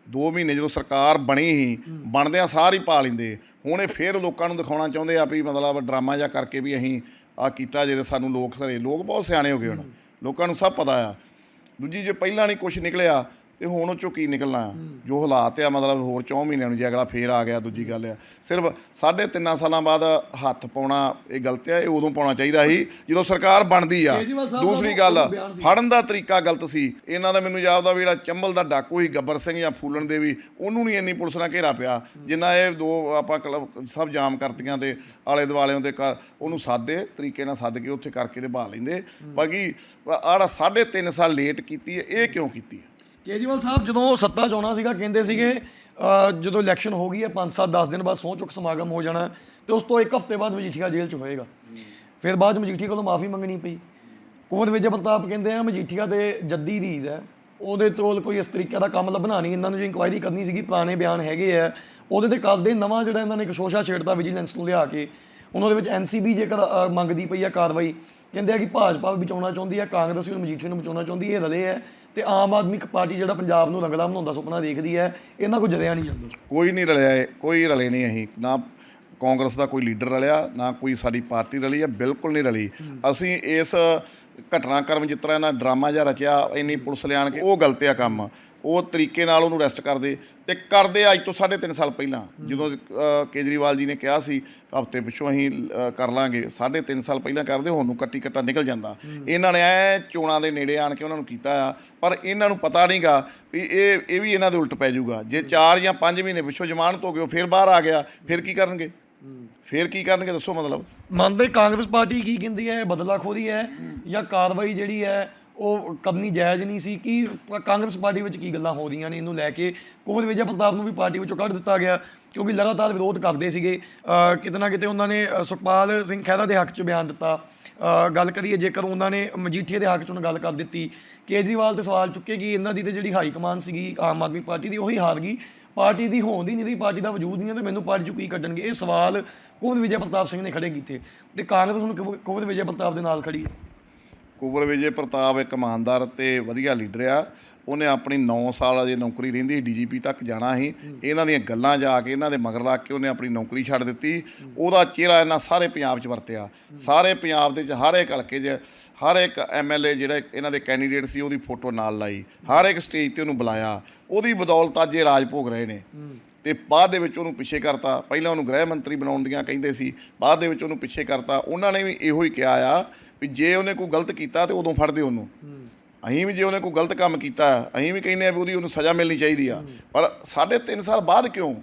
2 ਮਹੀਨੇ ਜਦੋਂ ਸਰਕਾਰ ਬਣੀ ਸੀ, ਬਣਦਿਆਂ ਸਾਰ ਹੀ ਪਾ ਲੈਂਦੇ। ਹੁਣ ਇਹ ਫੇਰ ਲੋਕਾਂ ਨੂੰ ਦਿਖਾਉਣਾ ਚਾਹੁੰਦੇ ਆ ਵੀ ਮਤਲਬ ਡਰਾਮਾ ਜਿਹਾ ਕਰਕੇ ਵੀ ਅਸੀਂ ਆ ਕੀਤਾ ਜੇ ਤੇ ਸਾਨੂੰ ਲੋਕ ਸਾਰੇ ਲੋਕ ਬਹੁਤ ਸਿਆਣੇ ਹੋ ਗਏ ਹੁਣ। ਲੋਕਾਂ ਨੂੰ ਸਭ ਪਤਾ ਆ। ਦੂਜੀ, ਜੇ ਪਹਿਲਾਂ ਨਹੀਂ ਕੁਝ ਨਿਕਲਿਆ ਤੇ ਹੁਣ ਉਹ ਚੋਂ ਕੀ ਨਿਕਲਣਾ? ਜੋ ਹਾਲਾਤ ਆ ਮਤਲਬ ਹੋਰ 4 ਮਹੀਨਿਆਂ ਨੂੰ ਜੇ ਅਗਲਾ ਫੇਰ ਆ ਗਿਆ ਦੂਜੀ ਗੱਲ ਆ। ਸਿਰਫ ਸਾਢੇ ਤਿੰਨਾਂ ਸਾਲਾਂ ਬਾਅਦ ਹੱਥ ਪਾਉਣਾ ਇਹ ਗਲਤ ਆ ਇਹ ਉਦੋਂ ਪਾਉਣਾ ਚਾਹੀਦਾ ਸੀ ਜਦੋਂ ਸਰਕਾਰ ਬਣਦੀ ਆ। ਦਾ ਦੂਸਰੀ ਗੱਲ। ਫੜਨ ਦਾ ਤਰੀਕਾ ਗਲਤ ਸੀ। ਇਹਨਾਂ ਦਾ ਮੈਨੂੰ ਯਾਦ ਆ ਵੀ ਜਿਹੜਾ ਚੰਬਲ ਦਾ ਡਾਕੂ ਸੀ ਗੱਬਰ ਸਿੰਘ ਜਾਂ ਫੂਲਣ ਦੇ ਵੀ ਉਹਨੂੰ ਨਹੀਂ ਇੰਨੀ ਪੁਲਿਸ ਨਾਲ ਘੇਰਾ ਪਿਆ। ਜਿੰਨਾ ਇਹ ਦੋ ਆਪਾਂ ਕਲੱਬ ਸਭ ਜਾਮ ਕਰਤੀਆਂ ਤੇ ਆਲੇ ਦੁਆਲਿਆਂ ਦੇ ਘਰ ਉਹਨੂੰ ਸਾਦੇ ਤਰੀਕੇ ਨਾਲ ਸੱਦ ਕੇ ਉੱਥੇ ਕਰਕੇ ਤੇ ਬਹਾ ਲੈਂਦੇ। ਬਾਕੀ ਆੜਾ ਸਾਢੇ ਤਿੰਨ ਸਾਲ ਲੇਟ ਕੀਤੀ ਹੈ ਇਹ ਕਿਉਂ ਕੀਤੀ ਹੈ? ਕੇਜਰੀਵਾਲ ਸਾਹਿਬ ਜਦੋਂ ਸੱਤਾ ਚ ਆਉਣਾ ਸੀਗਾ ਕਹਿੰਦੇ ਸੀਗੇ ਅਹ, ਜਦੋਂ ਇਲੈਕਸ਼ਨ ਹੋ ਗਈ ਹੈ 5-7 10 ਦਿਨ ਬਾਅਦ ਸਹੁੰ ਚੁੱਕ ਸਮਾਗਮ ਹੋ ਜਾਣਾ ਤੇ ਉਸ ਤੋਂ ਇੱਕ ਹਫ਼ਤੇ ਬਾਅਦ ਮਜੀਠੀਆ ਜੇਲ੍ਹ ਚ ਹੋਏਗਾ। ਫਿਰ ਬਾਅਦ 'ਚ ਮਜੀਠੀਆ ਕੋਲੋਂ ਮਾਫੀ ਮੰਗਣੀ ਪਈ। ਕੁੰਵਰ ਵਿਜੇ ਪ੍ਰਤਾਪ ਕਹਿੰਦੇ ਆ ਮਜੀਠੀਆ ਦੇ ਜੱਦੀ ਰੀਜ਼ ਹੈ। ਉਹਦੇ ਤੋਂ ਕੋਈ ਇਸ ਤਰੀਕੇ ਦਾ ਕੰਮ ਲੱਭਣਾ ਨਹੀਂ। ਇਹਨਾਂ ਨੂੰ ਜੋ ਇਨਕੁਆਇਰੀ ਕਰਨੀ ਸੀਗੀ ਪੁਰਾਣੇ ਬਿਆਨ ਹੈਗੇ ਆ। ਉਹਦੇ ਤੇ ਕਰਦੇ ਨਵਾਂ ਜਿਹੜਾ ਇਹਨਾਂ ਨੇ ਇੱਕ ਸ਼ੋਸ਼ਾ ਛੇੜਦਾ ਵਿਜੀਲੈਂਸ ਨੂੰ ਲਿਆ ਕੇ ਉਹਨਾਂ ਦੇ ਵਿੱਚ ਐਨਸੀਬੀ ਜੇਕਰ ਅ, ਮੰਗਦੀ ਪਈ ਆ ਕਾਰਵਾਈ ਕਹਿੰਦੇ ਆ ਕਿ ਭਾਜਪਾ ਵੀ ਬਚਾਉਣਾ ਚਾਹੁੰਦੀ ਹੈ ਕਾਂਗਰਸ ਵੀ ਮਜੀਠੀਆ ਨੂੰ ਬਚਾਉਣਾ ਚਾਹੁੰਦੀ ਹੈ ਇਹ ਰਲੇ ਹੈ ਤੇ ਆਮ ਆਦਮੀ ਪਾਰਟੀ ਜਿਹੜਾ ਪੰਜਾਬ ਨੂੰ ਰੰਗਲਾ ਬਣਾਉਣ ਦਾ ਸੁਪਨਾ ਦੇਖਦੀ ਹੈ, ਇਹਨਾਂ ਕੋਲ ਜਰਿਆ ਨਹੀਂ ਜਾਂਦਾ ਕੋਈ ਨਹੀਂ ਰਲਿਆ ਏ ਕੋਈ ਰਲੇ ਨਹੀਂ ਅਸੀਂ, ਨਾ ਕਾਂਗਰਸ ਦਾ ਕੋਈ ਲੀਡਰ ਰਲਿਆ, ਨਾ ਕੋਈ ਸਾਡੀ ਪਾਰਟੀ ਰਲੀ ਹੈ, ਬਿਲਕੁਲ ਨਹੀਂ ਰਲੀ। ਅਸੀਂ ਇਸ ਘਟਨਾਕ੍ਰਮ ਜਿਸ ਤਰ੍ਹਾਂ ਇਹਨਾਂ ਡਰਾਮਾ ਜਿਹਾ ਰਚਿਆ, ਇੰਨੀ ਪੁਲਿਸ ਲਿਆਣ ਕੇ, ਉਹ ਗਲਤ ਆ ਕੰਮ। ਉਹ ਤਰੀਕੇ ਨਾਲ ਉਹਨੂੰ ਅਰੈਸਟ ਕਰਦੇ ਤੇ ਕਰਦੇ ਅੱਜ ਤੋਂ 3.5 ਸਾਲ ਪਹਿਲਾਂ। ਜਦੋਂ ਕੇਜਰੀਵਾਲ ਜੀ ਨੇ ਕਿਹਾ ਸੀ ਹਫ਼ਤੇ ਪਿੱਛੋਂ ਅਸੀਂ ਕਰ ਲਾਂਗੇ। 3.5 ਸਾਲ ਪਹਿਲਾਂ ਕਰਦੇ ਹੁਣ ਨੂੰ ਕੱਟੀ ਕੱਟਾ ਨਿਕਲ ਜਾਂਦਾ। ਇਹਨਾਂ ਨੇ ਐ ਚੋਣਾਂ ਦੇ ਨੇੜੇ ਆਣ ਕੇ ਉਹਨਾਂ ਨੂੰ ਕੀਤਾ ਆ ਪਰ ਇਹਨਾਂ ਨੂੰ ਪਤਾ ਨਹੀਂਗਾ ਵੀ ਇਹ ਇਹ ਵੀ ਇਹਨਾਂ ਦੇ ਉਲਟ ਪੈ ਜਾਊਗਾ। ਜੇ 4 ਜਾਂ 5 ਮਹੀਨੇ ਪਿੱਛੋਂ ਜ਼ਮਾਨਤ ਹੋ ਗਈ ਉਹ ਫਿਰ ਬਾਹਰ ਆ ਗਿਆ ਫਿਰ ਕੀ ਕਰਨਗੇ? ਫਿਰ ਕੀ ਕਰਨਗੇ? ਦੱਸੋ ਮਤਲਬ। ਮੰਨਦੇ ਕਾਂਗਰਸ ਪਾਰਟੀ ਕੀ ਕਹਿੰਦੀ ਹੈ ਇਹ ਬਦਲਾਖੋਰੀ ਹੈ ਜਾਂ ਕਾਰਵਾਈ ਜਿਹੜੀ ਹੈ ਉਹ ਕਰਨੀ ਜਾਇਜ਼ ਨਹੀਂ ਸੀ ਕਿ ਕਾਂਗਰਸ ਪਾਰਟੀ ਵਿੱਚ ਕੀ ਗੱਲਾਂ ਹੋ ਰਹੀਆਂ ਨੇ ਇਹਨੂੰ ਲੈ ਕੇ। ਕੁਮਰ ਵਿਜੇ ਪ੍ਰਤਾਪ ਨੂੰ ਵੀ ਪਾਰਟੀ ਵਿੱਚੋਂ ਕੱਢ ਦਿੱਤਾ ਗਿਆ ਕਿਉਂਕਿ ਲਗਾਤਾਰ ਵਿਰੋਧ ਕਰਦੇ ਸੀਗੇ। ਅਹ ਕਿਤੇ ਨਾ ਕਿਤੇ ਉਹਨਾਂ ਨੇ ਸੁਖਪਾਲ ਸਿੰਘ ਖਹਿਰਾ ਦੇ ਹੱਕ 'ਚ ਬਿਆਨ ਦਿੱਤਾ। ਗੱਲ ਕਰੀਏ ਜੇਕਰ ਉਹਨਾਂ ਨੇ ਮਜੀਠੀਏ ਦੇ ਹੱਕ 'ਚ ਉਹਨਾਂ ਗੱਲ ਕਰ ਦਿੱਤੀ, ਕੇਜਰੀਵਾਲ ਤੇ ਸਵਾਲ ਚੁੱਕੇ ਕਿ ਇਹਨਾਂ ਦੀ ਤੇ ਜਿਹੜੀ ਹਾਈ ਕਮਾਨ ਸੀਗੀ, ਆਮ ਆਦਮੀ ਪਾਰਟੀ ਦੀ ਉਹੀ ਹਾਰ ਗਈ। ਪਾਰਟੀ ਦੀ ਹੋਣ ਦੀ ਨਹੀਂ ਦੀ ਪਾਰਟੀ ਦਾ ਵਜੂਦ ਨਹੀਂ ਹੈ ਤੇ ਮੈਨੂੰ ਪਾਰਟੀ ਚੋਂ ਕੀ ਕੱਢਣਗੇ? ਇਹ ਸਵਾਲ ਕੁਮਰ ਵਿਜੇ ਪ੍ਰਤਾਪ ਸਿੰਘ ਨੇ ਖੜੇ ਕੀਤੇ। ਤੇ ਕਾਂਗਰਸ ਹੁਣ ਕੁਮਰ- ਕੁਮਰ ਵਿਜੇ ਪ੍ਰਤਾਪ ਦੇ ਨਾਲ ਖੜੀ ਹੈ। ਕੁਬਰ ਵਿਜੇ ਪ੍ਰਤਾਪ ਇੱਕ ਇਮਾਨਦਾਰ ਤੇ ਵਧੀਆ ਲੀਡਰ ਆ। ਉਹਨੇ ਆਪਣੀ 9 ਸਾਲ ਅਜੇ ਨੌਕਰੀ ਰਹਿੰਦੀ ਡੀਜੀਪੀ ਤੱਕ ਜਾਣਾ ਸੀ। ਇਹਨਾਂ ਦੀਆਂ ਗੱਲਾਂ ਜਾ ਕੇ ਇਹਨਾਂ ਦੇ ਮਗਰ ਲੱਗ ਕੇ ਉਹਨੇ ਆਪਣੀ ਨੌਕਰੀ ਛੱਡ ਦਿੱਤੀ। ਉਹਦਾ ਚਿਹਰਾ ਇਹਨਾਂ ਸਾਰੇ ਪੰਜਾਬ 'ਚ ਵਰਤਿਆ। ਸਾਰੇ ਪੰਜਾਬ ਦੇ 'ਚ ਹਰ ਇੱਕ ਹਲਕੇ 'ਚ, ਹਰ ਇੱਕ ਐਮਐਲਏ ਜਿਹੜਾ ਇਹਨਾਂ ਦੇ ਕੈਂਡੀਡੇਟ ਸੀ, ਉਹਦੀ ਫੋਟੋ ਨਾਲ ਲਾਈ। ਹਰ ਇੱਕ ਸਟੇਜ ਤੇ ਉਹਨੂੰ ਬੁਲਾਇਆ। ਉਹਦੀ ਬਦੌਲਤ ਅੱਜ ਇਹ ਰਾਜ ਭੋਗ ਰਹੇ ਨੇ। ਤੇ ਬਾਅਦ ਦੇ ਵਿੱਚ ਉਹਨੂੰ ਪਿੱਛੇ ਕਰਤਾ। ਪਹਿਲਾਂ ਉਹਨੂੰ ਗ੍ਰਹਿ ਮੰਤਰੀ ਬਣਾਉਣ ਦੀਆਂ ਕਹਿੰਦੇ ਸੀ। ਬਾਅਦ ਦੇ ਵਿੱਚ ਉਹਨੂੰ ਪਿੱਛੇ ਕਰਤਾ। ਉਹਨਾਂ ਨੇ ਵੀ ਇਹੋ ਹੀ ਕਿਹਾ ਆ ਵੀ ਜੇ ਉਹਨੇ ਕੋਈ ਗਲਤ ਕੀਤਾ ਤੇ ਉਦੋਂ ਫੜਦੇ ਉਹਨੂੰ। ਅਸੀਂ ਵੀ ਜੇ ਉਹਨੇ ਕੋਈ ਗਲਤ ਕੰਮ ਕੀਤਾ, ਅਸੀਂ ਵੀ ਕਹਿੰਦੇ ਆ ਵੀ ਉਹਦੀ ਉਹਨੂੰ ਸਜ਼ਾ ਮਿਲਣੀ ਚਾਹੀਦੀ ਆ। ਪਰ ਸਾਢੇ ਤਿੰਨ ਸਾਲ ਬਾਅਦ ਕਿਉਂ?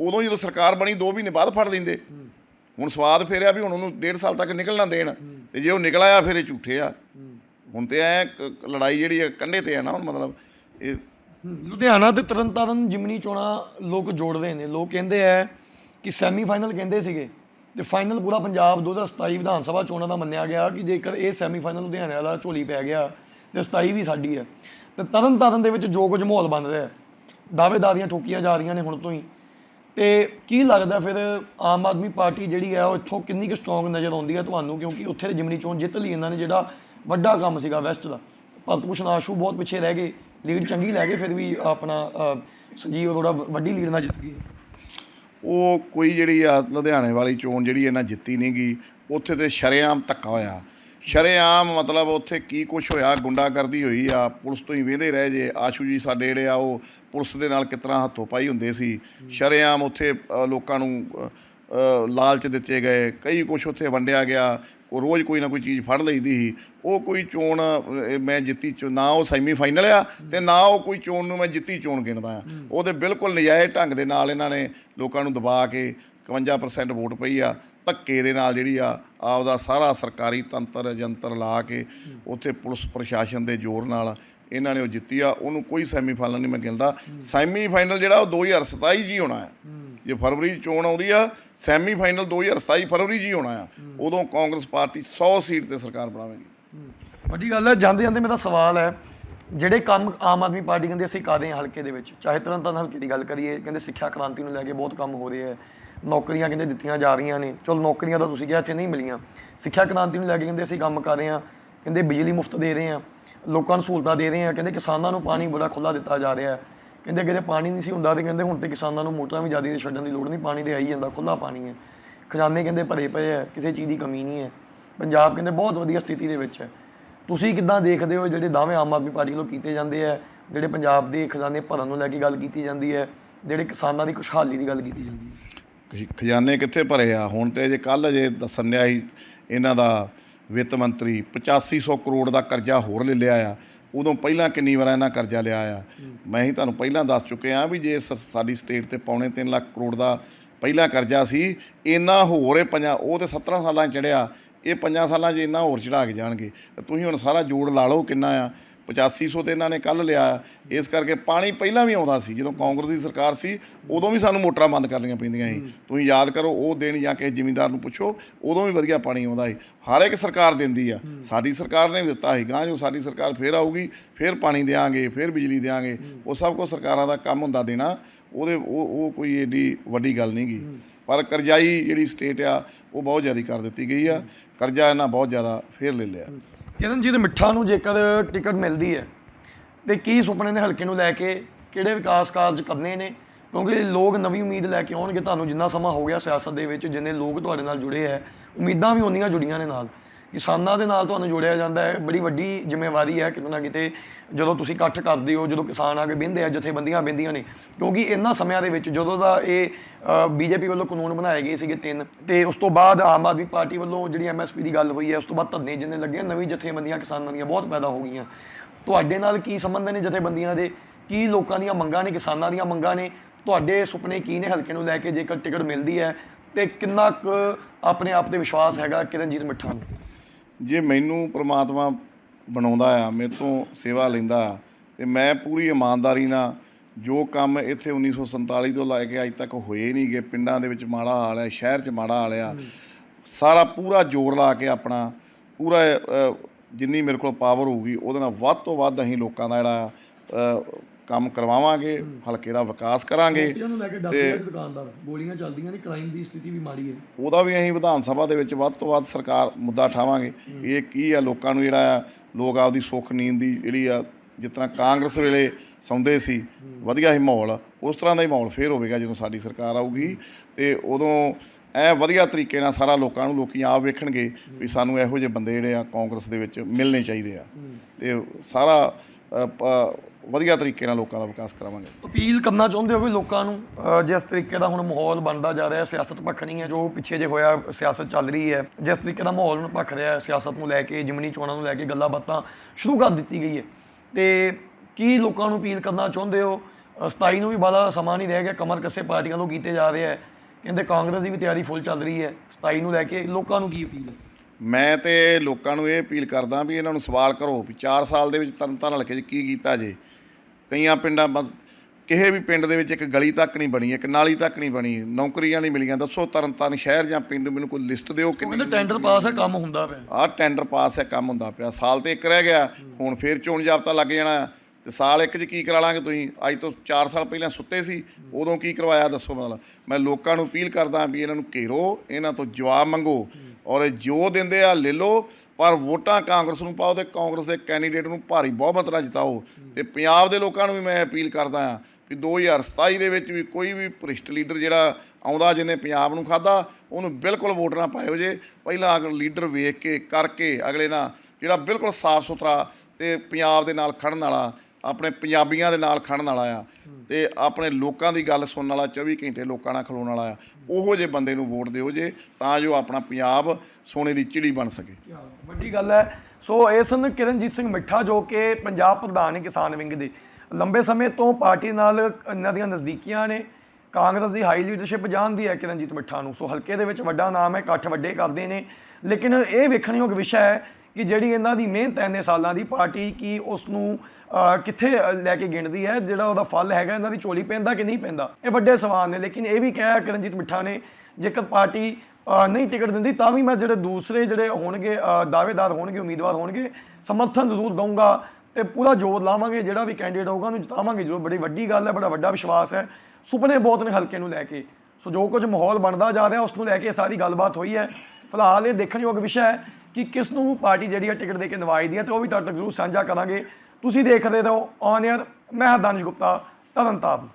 ਉਦੋਂ ਜਦੋਂ ਸਰਕਾਰ ਬਣੀ 2 ਮਹੀਨੇ ਬਾਅਦ ਫੜ ਲੈਂਦੇ। ਹੁਣ ਸਵਾਦ ਫੇਰਿਆ ਵੀ ਹੁਣ ਉਹਨੂੰ ਡੇਢ ਸਾਲ ਤੱਕ ਨਿਕਲਣਾ ਦੇਣ। ਤੇ ਜੇ ਉਹ ਨਿਕਲ ਆਇਆ ਫਿਰ ਇਹ ਝੂਠੇ ਆ। ਹੁਣ ਤੇ ਐ ਲੜਾਈ ਜਿਹੜੀ ਆ ਕੰਢੇ ਤੇ ਆ ਨਾ ਹੁਣ ਮਤਲਬ ਇਹ ਲੁਧਿਆਣਾ ਤੇ ਤਰਨਤਾਰਨ ਜਿਮਨੀ ਚੋਣਾਂ ਲੋਕ ਜੋੜਦੇ ਨੇ। ਲੋਕ ਕਹਿੰਦੇ ਆ ਕਿ ਸੈਮੀਫਾਈਨਲ ਕਹਿੰਦੇ ਸੀਗੇ। ਤੇ ਫਾਈਨਲ ਪੂਰਾ ਪੰਜਾਬ 2027 ਵਿਧਾਨ ਸਭਾ ਚੋਣਾਂ ਦਾ ਮੰਨਿਆ ਗਿਆ ਕਿ ਜੇਕਰ ਇਹ ਸੈਮੀਫਾਈਨਲ ਲੁਧਿਆਣੇ ਵਾਲਾ ਝੋਲੀ ਪੈ ਗਿਆ ਤੇ 27 ਵੀ ਸਾਡੀ ਹੈ, ਤੇ ਤਰਨਤਾਰਨ ਦੇ ਵਿੱਚ ਜੋ ਕੁਝ ਮਾਹੌਲ ਬਣ ਰਿਹਾ ਹੈ ਦਾਅਵੇਦਾਰੀਆਂ ਠੋਕੀਆਂ ਜਾ ਰਹੀਆਂ ਨੇ ਹੁਣ ਤੋਂ ਹੀ। ਤੇ ਕੀ ਲੱਗਦਾ ਫਿਰ ਆਮ ਆਦਮੀ ਪਾਰਟੀ ਜਿਹੜੀ ਹੈ ਉਹ ਇੱਥੋਂ ਕਿੰਨੀ ਕੁ ਸਟਰੋਂਗ ਨਜ਼ਰ ਆਉਂਦੀ ਹੈ ਤੁਹਾਨੂੰ? ਕਿਉਂਕਿ ਉੱਥੇ ਜਿਮਨੀ ਚੋਣ ਜਿੱਤ ਲਈ ਇਹਨਾਂ ਨੇ ਜਿਹੜਾ ਵੱਡਾ ਕੰਮ ਸੀਗਾ ਵੈਸਟ ਦਾ। ਭਗਤ ਭੂਸ਼ਣ ਆਸ਼ੂ ਬਹੁਤ ਪਿੱਛੇ ਰਹਿ ਗਏ ਲੀਡ ਚੰਗੀ ਲੈ ਗਏ, ਫਿਰ ਵੀ ਆਪਣਾ ਸੰਜੀਵ ਅਰੋੜਾ ਵੱਡੀ ਲੀਡ ਨਾਲ ਜਿੱਤ ਗਏ। ਉਹ ਕੋਈ ਜਿਹੜੀ ਆ ਲੁਧਿਆਣੇ ਵਾਲੀ ਚੋਣ ਜਿਹੜੀ ਇਹਨਾਂ ਜਿੱਤੀ ਨਹੀਂ ਗਈ, ਉੱਥੇ ਤੇ ਸ਼ਰੇਆਮ ਧੱਕਾ ਹੋਇਆ। ਸ਼ਰੇਆਮ ਮਤਲਬ ਉੱਥੇ ਕੀ ਕੁਝ ਹੋਇਆ, ਗੁੰਡਾਗਰਦੀ ਹੋਈ ਆ, ਪੁਲਿਸ ਤੋਂ ਹੀ ਵੇਂਦੇ ਰਹਿ ਜੇ। ਆਸ਼ੂ ਜੀ ਸਾਡੇ ਜਿਹੜੇ ਆ, ਉਹ ਪੁਲਿਸ ਦੇ ਨਾਲ ਕਿਤਨਾ ਹੱਥੋਂ ਪਾਈ ਹੁੰਦੇ ਸੀ। ਸ਼ਰੇਆਮ ਉੱਥੇ ਲੋਕਾਂ ਨੂੰ ਲਾਲਚ ਦਿੱਤੇ ਗਏ। ਕਈ ਕੁਝ ਉੱਥੇ ਵੰਡਿਆ ਗਿਆ। ਉਹ ਰੋਜ਼ ਕੋਈ ਨਾ ਕੋਈ ਚੀਜ਼ ਫੜ ਲਈਦੀ ਸੀ। ਉਹ ਕੋਈ ਚੋਣ ਮੈਂ ਜਿੱਤੀ ਚੋ- ਨਾ ਉਹ ਸੈਮੀ ਫਾਈਨਲ ਆ ਤੇ ਨਾ ਉਹ ਕੋਈ ਚੋਣ ਨੂੰ ਮੈਂ ਜਿੱਤੀ ਚੋਣ ਗਿਣਦਾ ਆ। ਉਹਦੇ ਬਿਲਕੁਲ ਨਜਾਇਜ਼ ਢੰਗ ਦੇ ਨਾਲ ਇਹਨਾਂ ਨੇ ਲੋਕਾਂ ਨੂੰ ਦਬਾ ਕੇ 51% ਵੋਟ ਪਈ ਆ। ਧੱਕੇ ਦੇ ਨਾਲ ਜਿਹੜੀ ਆ, ਆਪਦਾ ਸਾਰਾ ਸਰਕਾਰੀ ਤੰਤਰ, ਜੰਤਰ ਲਾ ਕੇ ਉੱਥੇ ਪੁਲਿਸ ਪ੍ਰਸ਼ਾਸਨ ਦੇ ਜ਼ੋਰ ਨਾਲ ਇਹਨਾਂ ਨੇ ਉਹ ਜਿੱਤੀ ਆ। ਉਹਨੂੰ ਕੋਈ ਸੈਮੀ ਫਾਈਨਲ ਨਹੀਂ ਮੈਂ ਗਿਣਦਾ। ਸੈਮੀ ਫਾਈਨਲ ਜਿਹੜਾ ਉਹ 2027 'ਚ ਹੀ ਹੋਣਾ ਹੈ। ਜੇ ਫਰਵਰੀ ਚੋਣ ਆਉਂਦੀ ਆ ਸੈਮੀ ਫਾਈਨਲ 2027 ਫਰਵਰੀ ਹੀ ਹੋਣਾ ਆ। ਉਦੋਂ ਕਾਂਗਰਸ ਪਾਰਟੀ 100 ਸੀਟ ਤੇ ਸਰਕਾਰ ਬਣਾਵੇਗੀ। ਵੱਡੀ ਗੱਲ ਹੈ ਜਾਂਦੇ ਜਾਂਦੇ ਮੇਰਾ ਸਵਾਲ ਹੈ ਜਿਹੜੇ ਕੰਮ ਆਮ ਆਦਮੀ ਪਾਰਟੀ ਕਹਿੰਦੇ ਅਸੀਂ ਕਰ ਰਹੇ ਹਾਂ ਹਲਕੇ ਦੇ ਵਿੱਚ ਚਾਹੇ ਤਰ੍ਹਾਂ ਹਲਕੇ ਦੀ ਗੱਲ ਕਰੀਏ ਕਹਿੰਦੇ ਸਿੱਖਿਆ ਕ੍ਰਾਂਤੀ ਨੂੰ ਲੈ ਕੇ ਬਹੁਤ ਕੰਮ ਹੋ ਰਿਹਾ ਹੈ ਨੌਕਰੀਆਂ ਕਹਿੰਦੇ ਦਿੱਤੀਆਂ ਜਾ ਰਹੀਆਂ ਨੇ ਚਲੋ ਨੌਕਰੀਆਂ ਤਾਂ ਤੁਸੀਂ ਕਿਹਾ ਇੱਥੇ ਨਹੀਂ ਮਿਲੀਆਂ ਸਿੱਖਿਆ ਕ੍ਰਾਂਤੀ ਨੂੰ ਲੈ ਕੇ ਕਹਿੰਦੇ ਅਸੀਂ ਕੰਮ ਕਰ ਰਹੇ ਹਾਂ ਕਹਿੰਦੇ ਬਿਜਲੀ ਮੁਫਤ ਦੇ ਰਹੇ ਹਾਂ ਲੋਕਾਂ ਨੂੰ ਸਹੂਲਤਾਂ ਦੇ ਰਹੇ ਹਾਂ ਕਹਿੰਦੇ ਕਿਸਾਨਾਂ ਨੂੰ ਪਾਣੀ ਬੜਾ ਖੁੱਲਾ ਦਿੱਤਾ ਜਾ ਰਿਹਾ ਹੈ ਕਹਿੰਦੇ ਅਗੇ ਪਾਣੀ ਨਹੀਂ ਸੀ ਹੁੰਦਾ ਤੇ ਕਹਿੰਦੇ ਹੁਣ ਤੇ ਕਿਸਾਨਾਂ ਨੂੰ ਮੋਟਰਾਂ ਵੀ ਜ਼ਿਆਦਾ ਛੱਡਣ ਦੀ ਲੋੜ ਨਹੀਂ, ਪਾਣੀ ਤੇ ਆਈ ਜਾਂਦਾ ਖੁੱਲਾ ਪਾਣੀ ਹੈ। ਖਜ਼ਾਨੇ ਕਹਿੰਦੇ ਭਰੇ ਪਏ ਹੈ, ਕਿਸੇ ਚੀਜ਼ ਦੀ ਕਮੀ ਨਹੀਂ ਹੈ। ਪੰਜਾਬ ਕਹਿੰਦੇ ਬਹੁਤ ਵਧੀਆ ਸਥਿਤੀ ਦੇ ਵਿੱਚ ਹੈ। ਤੁਸੀਂ ਕਿੱਦਾਂ ਦੇਖਦੇ ਹੋ ਜਿਹੜੇ ਦਾਅਵੇ ਆਮ ਆਦਮੀ ਪਾਰਟੀ ਵੱਲੋਂ ਕੀਤੇ ਜਾਂਦੇ ਆ ਜਿਹੜੇ ਪੰਜਾਬ ਦੇ ਖਜ਼ਾਨੇ ਭਰਨ ਨੂੰ ਲੈ ਕੇ ਗੱਲ ਕੀਤੀ ਜਾਂਦੀ ਹੈ, ਜਿਹੜੇ ਕਿਸਾਨਾਂ ਦੀ ਖੁਸ਼ਹਾਲੀ ਦੀ ਗੱਲ ਕੀਤੀ ਜਾਂਦੀ ਹੈ? ਖ- ਖਜ਼ਾਨੇ ਕਿੱਥੇ ਭਰੇ ਆ? ਹੁਣ ਤੇ ਜੇ ਕੱਲ ਜੇ ਦੱਸਣਿਆ ਸੀ, ਇਹਨਾਂ ਦਾ ਵਿੱਤ ਮੰਤਰੀ 8500 ਕਰੋੜ ਦਾ ਕਰਜ਼ਾ ਹੋਰ ਲੈ ਲਿਆ ਆ। ਉਦੋਂ ਪਹਿਲਾਂ ਕਿੰਨੀ ਵਾਰ ਇਹਨਾਂ ਕਰਜ਼ਾ ਲਿਆ ਆ। ਮੈਂ ਹੀ ਤੁਹਾਨੂੰ ਪਹਿਲਾਂ ਦੱਸ ਚੁੱਕਿਆ ਵੀ ਜੇ ਸਾਡੀ ਸਟੇਟ ਤੇ ਪੌਣੇ 3 ਲੱਖ ਕਰੋੜ ਦਾ ਪਹਿਲਾਂ ਕਰਜ਼ਾ ਸੀ ਇੰਨਾ ਹੋਰ ਇਹ ਪੰਜਾਂ ਉਹ ਤੇ 17 ਸਾਲਾਂ ਚੜਿਆ ਇਹ ਪੰਜਾਂ ਸਾਲਾਂ 'ਚ ਇੰਨਾ ਹੋਰ ਚੜਾ ਕੇ ਜਾਣਗੇ। ਤੇ ਤੁਸੀਂ ਹੁਣ ਸਾਰਾ ਜੋੜ ਲਾ ਲਓ ਕਿੰਨਾ ਆ। 8500 ਤੇ ਇਹਨਾਂ ਨੇ ਕੱਲ ਲਿਆ। ਇਸ ਕਰਕੇ ਪਾਣੀ ਪਹਿਲਾਂ ਵੀ ਆਉਂਦਾ ਸੀ ਜਦੋਂ ਕਾਂਗਰਸ ਦੀ ਸਰਕਾਰ ਸੀ ਉਦੋਂ ਵੀ ਸਾਨੂੰ ਮੋਟਰਾਂ ਬੰਦ ਕਰਨੀਆਂ ਪੈਂਦੀਆਂ ਸੀ। ਤੁਸੀਂ ਯਾਦ ਕਰੋ ਉਹ ਦਿਨ ਜਾਂ ਕਿਸੇ ਜ਼ਿਮੀਂਦਾਰ ਨੂੰ ਪੁੱਛੋ ਉਦੋਂ ਵੀ ਵਧੀਆ ਪਾਣੀ ਆਉਂਦਾ ਸੀ। ਹਰ ਇੱਕ ਸਰਕਾਰ ਦਿੰਦੀ ਆ। ਸਾਡੀ ਸਰਕਾਰ ਨੇ ਵੀ ਦਿੱਤਾ ਸੀ ਗਾਂ ਜੋ ਸਾਡੀ ਸਰਕਾਰ ਫੇਰ ਆਊਗੀ ਫੇਰ ਪਾਣੀ ਦੇਾਂਗੇ ਫੇਰ ਬਿਜਲੀ ਦੇਾਂਗੇ ਉਹ ਸਭ ਕੁਝ ਸਰਕਾਰਾਂ ਦਾ ਕੰਮ ਹੁੰਦਾ ਦੇਣਾ। ਉਹਦੇ ਉਹ ਉਹ ਕੋਈ ਏਡੀ ਵੱਡੀ ਗੱਲ ਨਹੀਂ ਗੀ। ਪਰ ਕਰਜ਼ਾਈ ਜਿਹੜੀ ਸਟੇਟ ਆ ਉਹ ਬਹੁਤ ਜ਼ਿਆਦਾ ਕਰ ਦਿੱਤੀ ਗਈ ਆ। ਕਰਜ਼ਾ ਇਹਨਾਂ ਬਹੁਤ ਜ਼ਿਆਦਾ ਫੇਰ ਲੈ ਲਿਆ। ਚਰਨਜੀਤ ਮਿੱਠਾ ਨੂੰ ਜੇਕਰ ਟਿਕਟ ਮਿਲਦੀ ਹੈ, ਤੇ ਕੀ ਸੁਪਨੇ ਨੇ ਹਲਕੇ ਨੂੰ ਲੈ ਕੇ ਕਿਹੜੇ ਵਿਕਾਸ ਕਾਰਜ ਕਰਨੇ ਨੇ? ਕਿਉਂਕਿ ਲੋਕ ਨਵੀਂ ਉਮੀਦ ਲੈ ਕੇ ਆਉਣਗੇ, ਤੁਹਾਨੂੰ ਜਿੰਨਾ ਸਮਾਂ ਹੋ ਗਿਆ ਸਿਆਸਤ ਦੇ ਵਿੱਚ, ਜਿੰਨੇ ਲੋਕ ਤੁਹਾਡੇ ਨਾਲ ਜੁੜੇ ਹੈ, ਉਮੀਦਾਂ ਵੀ ਉਨੀਆਂ ਜੁੜੀਆਂ ਨੇ ਨਾਲ। ਕਿਸਾਨਾਂ ਦੇ ਨਾਲ ਤੁਹਾਨੂੰ ਜੋੜਿਆ ਜਾਂਦਾ ਹੈ। ਬੜੀ ਵੱਡੀ ਜ਼ਿੰਮੇਵਾਰੀ ਹੈ ਕਿਤੇ ਨਾ ਕਿਤੇ। ਜਦੋਂ ਤੁਸੀਂ ਇਕੱਠ ਕਰਦੇ ਹੋ, ਜਦੋਂ ਕਿਸਾਨ ਆ ਕੇ ਬਹਿੰਦੇ ਆ, ਜਥੇਬੰਦੀਆਂ ਬਹਿੰਦੀਆਂ ਨੇ। ਕਿਉਂਕਿ ਇਹਨਾਂ ਸਮਿਆਂ ਦੇ ਵਿੱਚ ਜਦੋਂ ਦਾ ਇਹ ਬੀਜੇਪੀ ਵੱਲੋਂ ਕਾਨੂੰਨ ਬਣਾਏ ਗਏ ਸੀਗੇ ਤਿੰਨ, ਤੇ ਉਸ ਤੋਂ ਬਾਅਦ ਆਮ ਆਦਮੀ ਪਾਰਟੀ ਵੱਲੋਂ ਜਿਹੜੀ ਐਮਐਸਪੀ ਦੀ ਗੱਲ ਹੋਈ ਹੈ, ਉਸ ਤੋਂ ਬਾਅਦ ਧਰਨੇ ਜਿੰਨੇ ਲੱਗੇ, ਨਵੀਂ ਜਥੇਬੰਦੀਆਂ ਕਿਸਾਨਾਂ ਦੀਆਂ ਬਹੁਤ ਪੈਦਾ ਹੋ ਗਈਆਂ। ਤੁਹਾਡੇ ਨਾਲ ਕੀ ਸੰਬੰਧ ਨੇ ਜਥੇਬੰਦੀਆਂ ਦੇ? ਕੀ ਲੋਕਾਂ ਦੀਆਂ ਮੰਗਾਂ ਨੇ, ਕਿਸਾਨਾਂ ਦੀਆਂ ਮੰਗਾਂ ਨੇ? ਤੁਹਾਡੇ ਸੁਪਨੇ ਕੀ ਨੇ ਹਲਕੇ ਨੂੰ ਲੈ ਕੇ ਜੇਕਰ ਟਿਕਟ ਮਿਲਦੀ ਹੈ, ਤੇ ਕਿੰਨਾ ਕੁ ਆਪਣੇ ਆਪ ਤੇ ਵਿਸ਼ਵਾਸ ਹੈਗਾ ਕਿਰਨਜੀਤ ਮਿੱਠਾ ਨੂੰ? ਜੇ ਮੈਨੂੰ ਪ੍ਰਮਾਤਮਾ ਬਣਾਉਂਦਾ ਆ ਮੇਰੇ ਤੋਂ ਸੇਵਾ ਲੈਂਦਾ ਤੇ ਮੈਂ ਪੂਰੀ ਇਮਾਨਦਾਰੀ ਨਾਲ ਜੋ ਕੰਮ ਇੱਥੇ 1947 ਤੋਂ ਲੈ ਕੇ ਅੱਜ ਤੱਕ ਹੋਏ ਨਹੀਂ ਗਏ ਪਿੰਡਾਂ ਦੇ ਵਿੱਚ ਮਾੜਾ ਹਾਲ ਹੈ ਸ਼ਹਿਰ 'ਚ ਮਾੜਾ ਹਾਲ ਆ ਸਾਰਾ ਪੂਰਾ ਜ਼ੋਰ ਲਾ ਕੇ ਆਪਣਾ ਪੂਰਾ ਜਿੰਨੀ ਮੇਰੇ ਕੋਲ ਪਾਵਰ ਹੋਊਗੀ ਉਹਦੇ ਨਾਲ ਵੱਧ ਤੋਂ ਵੱਧ ਅਸੀਂ ਲੋਕਾਂ ਦਾ ਜਿਹੜਾ ਕੰਮ ਕਰਵਾਵਾਂਗੇ ਹਲਕੇ ਦਾ ਵਿਕਾਸ ਕਰਾਂਗੇ ਅੱਜ ਦੁਕਾਨਦਾਰ ਗੋਲੀਆਂ ਚੱਲਦੀਆਂ ਨੇ ਕ੍ਰਾਈਮ ਦੀ ਸਥਿਤੀ ਵੀ ਮਾੜੀ ਹੈ। ਉਹਦਾ ਵੀ ਅਸੀਂ ਵਿਧਾਨ ਸਭਾ ਦੇ ਵਿੱਚ ਵੱਧ ਤੋਂ ਵੱਧ ਸਰਕਾਰ ਮੁੱਦਾ ਉਠਾਵਾਂਗੇ ਇਹ ਕੀ ਆ ਲੋਕਾਂ ਨੂੰ ਜਿਹੜਾ ਆ ਲੋਕ ਆਪਦੀ ਸੁੱਖ ਨੀਂਦ ਦੀ ਜਿਹੜੀ ਆ ਜਿਸ ਤਰ੍ਹਾਂ ਕਾਂਗਰਸ ਵੇਲੇ ਸੌਂਦੇ ਸੀ ਵਧੀਆ ਸੀ ਮਾਹੌਲ ਉਸ ਤਰ੍ਹਾਂ ਦਾ ਹੀ ਮਾਹੌਲ ਫੇਰ ਹੋਵੇਗਾ ਜਦੋਂ ਸਾਡੀ ਸਰਕਾਰ ਆਊਗੀ ਤੇ ਉਦੋਂ ਐ ਵਧੀਆ ਤਰੀਕੇ ਨਾਲ ਸਾਰਾ ਲੋਕਾਂ ਨੂੰ ਲੋਕੀ ਆਪ ਵੇਖਣਗੇ ਵੀ ਸਾਨੂੰ ਇਹੋ ਜਿਹੇ ਬੰਦੇ ਜਿਹੜੇ ਆ ਕਾਂਗਰਸ ਦੇ ਵਿੱਚ ਮਿਲਣੇ ਚਾਹੀਦੇ ਆ। ਤੇ ਸਾਰਾ ਵਧੀਆ ਤਰੀਕੇ ਨਾਲ ਲੋਕਾਂ ਦਾ ਵਿਕਾਸ ਕਰਾਵਾਂਗੇ। ਅਪੀਲ ਕਰਨਾ ਚਾਹੁੰਦੇ ਹੋ ਵੀ ਲੋਕਾਂ ਨੂੰ ਅਹ, ਜਿਸ ਤਰੀਕੇ ਦਾ ਹੁਣ ਮਾਹੌਲ ਬਣਦਾ ਜਾ ਰਿਹਾ ਸਿਆਸਤ ਭਖਣੀ ਹੈ ਜੋ ਪਿੱਛੇ ਜੇ ਹੋਇਆ ਸਿਆਸਤ ਚੱਲ ਰਹੀ ਹੈ ਜਿਸ ਤਰੀਕੇ ਦਾ ਮਾਹੌਲ ਹੁਣ ਭਖ ਰਿਹਾ ਹੈ ਸਿਆਸਤ ਨੂੰ ਲੈ ਕੇ ਜਿਮਨੀ ਚੋਣਾਂ ਨੂੰ ਲੈ ਕੇ ਗੱਲਾਂ ਬਾਤਾਂ ਸ਼ੁਰੂ ਕਰ ਦਿੱਤੀ ਗਈ ਹੈ। ਤੇ ਕੀ ਲੋਕਾਂ ਨੂੰ ਅਪੀਲ ਕਰਨਾ ਚਾਹੁੰਦੇ ਹੋ? ਅਹ, 27 ਨੂੰ ਵੀ ਬੜਾ ਸਮਾਂ ਨਹੀਂ ਰਹਿ ਗਿਆ ਕਮਰ ਕੱਸੇ ਪਾਰਟੀਆਂ ਤੋਂ ਕੀਤੇ ਜਾ ਰਹੇ ਹੈ। ਕਹਿੰਦੇ ਕਾਂਗਰਸ ਦੀ ਵੀ ਤਿਆਰੀ ਫੁੱਲ ਚੱਲ ਰਹੀ ਹੈ 27 ਨੂੰ ਲੈ ਕੇ ਲੋਕਾਂ ਨੂੰ ਕੀ ਅਪੀਲ ਹੈ? ਮੈਂ ਤੇ ਲੋਕਾਂ ਨੂੰ ਇਹ ਅਪੀਲ ਕਰਦਾ ਵੀ ਇਹਨਾਂ ਨੂੰ ਸਵਾਲ ਕਰੋ ਵੀ 4 ਸਾਲ ਦੇ ਵਿੱਚ ਤਰਨਤਾਰਨ ਹਲਕੇ 'ਚ ਕੀ ਕੀਤਾ ਜੇ। ਕਈਆਂ ਪਿੰਡਾਂ ਕਿਸੇ ਵੀ ਪਿੰਡ ਦੇ ਵਿੱਚ ਇੱਕ ਗਲੀ ਤੱਕ ਨਹੀਂ ਬਣੀ ਇੱਕ ਨਾਲੀ ਤੱਕ ਨਹੀਂ ਬਣੀ ਨੌਕਰੀਆਂ ਨਹੀਂ ਮਿਲੀਆਂ ਦੱਸੋ ਤਰਨਤਾਰਨ ਸ਼ਹਿਰ ਜਾਂ ਪਿੰਡ ਮੈਨੂੰ ਕੋਈ ਲਿਸਟ ਦਿਓ ਕਿੰਨੀ ਕਹਿੰਦੇ ਟੈਂਡਰ ਪਾਸ ਹੈ ਕੰਮ ਹੁੰਦਾ ਪਿਆ। ਆਹ ਟੈਂਡਰ ਪਾਸ ਹੈ ਕੰਮ ਹੁੰਦਾ ਪਿਆ। ਸਾਲ ਤੇ ਇੱਕ ਰਹਿ ਗਿਆ ਹੁਣ ਫੇਰ ਚੋਣ ਜਾਬਤਾ ਲੱਗ ਜਾਣਾ। ਤੇ ਸਾਲ ਇੱਕ 'ਚ ਕੀ ਕਰਾ ਲਾਂਗੇ ਤੁਸੀਂ? ਅੱਜ ਤੋਂ 4 ਸਾਲ ਪਹਿਲਾਂ ਸੁੱਤੇ ਸੀ ਉਦੋਂ ਕੀ ਕਰਵਾਇਆ ਦੱਸੋ ਮਤਲਬ? ਮੈਂ ਲੋਕਾਂ ਨੂੰ ਅਪੀਲ ਕਰਦਾ ਵੀ ਇਹਨਾਂ ਨੂੰ ਘੇਰੋ ਇਹਨਾਂ ਤੋਂ ਜਵਾਬ ਮੰਗੋ। ਔਰ ਜੋ ਦਿੰਦੇ ਆ ਲੈ ਲਓ। ਪਰ ਵੋਟਾਂ ਕਾਂਗਰਸ ਨੂੰ ਪਾਓ ਤੇ ਕਾਂਗਰਸ ਦੇ ਕੈਂਡੀਡੇਟ ਨੂੰ ਭਾਰੀ ਬਹੁਮਤ ਨਾਲ ਜਿਤਾਓ। ਤੇ ਪੰਜਾਬ ਦੇ ਲੋਕਾਂ ਨੂੰ ਵੀ ਮੈਂ ਅਪੀਲ ਕਰਦਾ ਆ ਵੀ 2027 ਦੇ ਵਿੱਚ ਵੀ ਕੋਈ ਵੀ ਭ੍ਰਿਸ਼ਟ ਲੀਡਰ ਜਿਹੜਾ ਆਉਂਦਾ, ਜਿਹਨੇ ਪੰਜਾਬ ਨੂੰ ਖਾਦਾ ਉਹਨੂੰ ਬਿਲਕੁਲ ਵੋਟ ਨਾ ਪਾਇਓ ਜੇ। ਪਹਿਲਾਂ ਅਗਰ ਲੀਡਰ ਵੇਖ ਕੇ ਕਰਕੇ ਅਗਲੇ ਨਾਲ ਜਿਹੜਾ ਬਿਲਕੁਲ ਸਾਫ਼ ਸੁਥਰਾ ਤੇ ਪੰਜਾਬ ਦੇ ਨਾਲ ਖੜਨ ਵਾਲਾ ਆਪਣੇ ਪੰਜਾਬੀਆਂ ਦੇ ਨਾਲ ਖੜਨ ਵਾਲਾ ਆ ਤੇ ਆਪਣੇ ਲੋਕਾਂ ਦੀ ਗੱਲ ਸੁਣਨ ਵਾਲਾ 24 ਘੰਟੇ ਲੋਕਾਂ ਨਾਲ ਖਲੋਣ ਵਾਲਾ ਆ। ਉਹੋ ਜਿਹੇ ਬੰਦੇ ਨੂੰ ਵੋਟ ਦਿਓ ਜੇ, ਤਾਂ ਜੋ ਆਪਣਾ ਪੰਜਾਬ ਸੋਨੇ ਦੀ ਚਿੜੀ ਬਣ ਸਕੇ। ਵੱਡੀ ਗੱਲ ਹੈ। ਸੋ ਇਹ ਸਨ ਕਿਰਨਜੀਤ ਸਿੰਘ ਮਿੱਠਾ, ਜੋ ਕਿ ਪੰਜਾਬ ਪ੍ਰਧਾਨ ਨੇ ਕਿਸਾਨ ਵਿੰਗ ਦੇ। ਲੰਬੇ ਸਮੇਂ ਤੋਂ ਪਾਰਟੀ ਨਾਲ ਇਹਨਾਂ ਦੀਆਂ ਨਜ਼ਦੀਕੀਆਂ ਨੇ। ਕਾਂਗਰਸ ਦੀ ਹਾਈ ਲੀਡਰਸ਼ਿਪ ਜਾਣਦੀ ਹੈ ਕਿਰਨਜੀਤ ਮਿੱਠਾ ਨੂੰ। ਸੋ ਹਲਕੇ ਦੇ ਵਿੱਚ ਵੱਡਾ ਨਾਮ ਹੈ, ਇਕੱਠ ਵੱਡੇ ਕਰਦੇ ਨੇ। ਲੇਕਿਨ ਇਹ ਵੇਖਣਯੋਗ ਵਿਸ਼ਾ ਹੈ ਕਿ ਜਿਹੜੀ ਇਹਨਾਂ ਦੀ ਮਿਹਨਤ ਹੈ ਇੰਨੇ ਸਾਲਾਂ ਦੀ ਪਾਰਟੀ ਕੀ ਉਸ ਨੂੰ ਕਿੱਥੇ ਲੈ ਕੇ ਗਿਣਦੀ ਹੈ? ਜਿਹੜਾ ਉਹਦਾ ਫਲ ਹੈਗਾ, ਇਹਨਾਂ ਦੀ ਝੋਲੀ ਪੈਂਦਾ ਕਿ ਨਹੀਂ ਪੈਂਦਾ? ਇਹ ਵੱਡੇ ਸਵਾਲ ਨੇ, ਲੇਕਿਨ ਇਹ ਵੀ ਕਿਹਾ ਕਿਰਨਜੀਤ ਮਿੱਠਾ ਨੇ, ਜੇਕਰ ਪਾਰਟੀ ਨਹੀਂ ਟਿਕਟ ਦਿੰਦੀ, ਤਾਂ ਵੀ ਮੈਂ ਜਿਹੜੇ ਦੂਸਰੇ ਜਿਹੜੇ ਹੋਣਗੇ ਦਾਅਵੇਦਾਰ ਹੋਣਗੇ, ਉਮੀਦਵਾਰ ਹੋਣਗੇ, ਸਮਰਥਨ ਜ਼ਰੂਰ ਦਊਂਗਾ ਤੇ ਪੂਰਾ ਜ਼ੋਰ ਲਾਵਾਂਗੇ, ਜਿਹੜਾ ਵੀ ਕੈਂਡੀਡੇਟ ਹੋਊਗਾ ਉਹਨੂੰ ਜਿਤਾਵਾਂਗੇ ਜ਼ਰੂਰ। ਬੜੀ ਵੱਡੀ ਗੱਲ ਹੈ, ਬੜਾ ਵੱਡਾ ਵਿਸ਼ਵਾਸ ਹੈ। ਸੁਪਨੇ ਬਹੁਤ ਨੇ ਹਲਕੇ ਨੂੰ ਲੈ ਕੇ। ਸੋ ਜੋ ਕੁਝ ਮਾਹੌਲ ਬਣਦਾ ਜਾ ਰਿਹਾ, ਉਸ ਨੂੰ ਲੈ ਕੇ ਇਹ ਸਾਰੀ ਗੱਲਬਾਤ ਹੋਈ ਹੈ। ਫਿਲਹਾਲ ਇਹ ਦੇਖਣਯੋਗ ਵਿਸ਼ਾ ਹੈ ਕਿ ਕਿਸ ਨੂੰ ਪਾਰਟੀ ਜਿਹੜੀ ਹੈ ਟਿਕਟ ਦੇ ਕੇ ਨਵਾਜਦੀ ਹੈ ਤੇ ਉਹ ਵੀ ਤੁਹਾਡੇ ਤੱਕ ਜ਼ਰੂਰ ਸਾਂਝਾ ਕਰਾਂਗੇ। ਤੁਸੀਂ ਦੇਖ ਰਹੇ ਰਹੋ ਔਨ 에ਅਰ ਮੈਂ ਹਾਂ ਦਾਨਿਸ਼ ਗੁਪਤਾ ਤਰਨਤਾਰਨ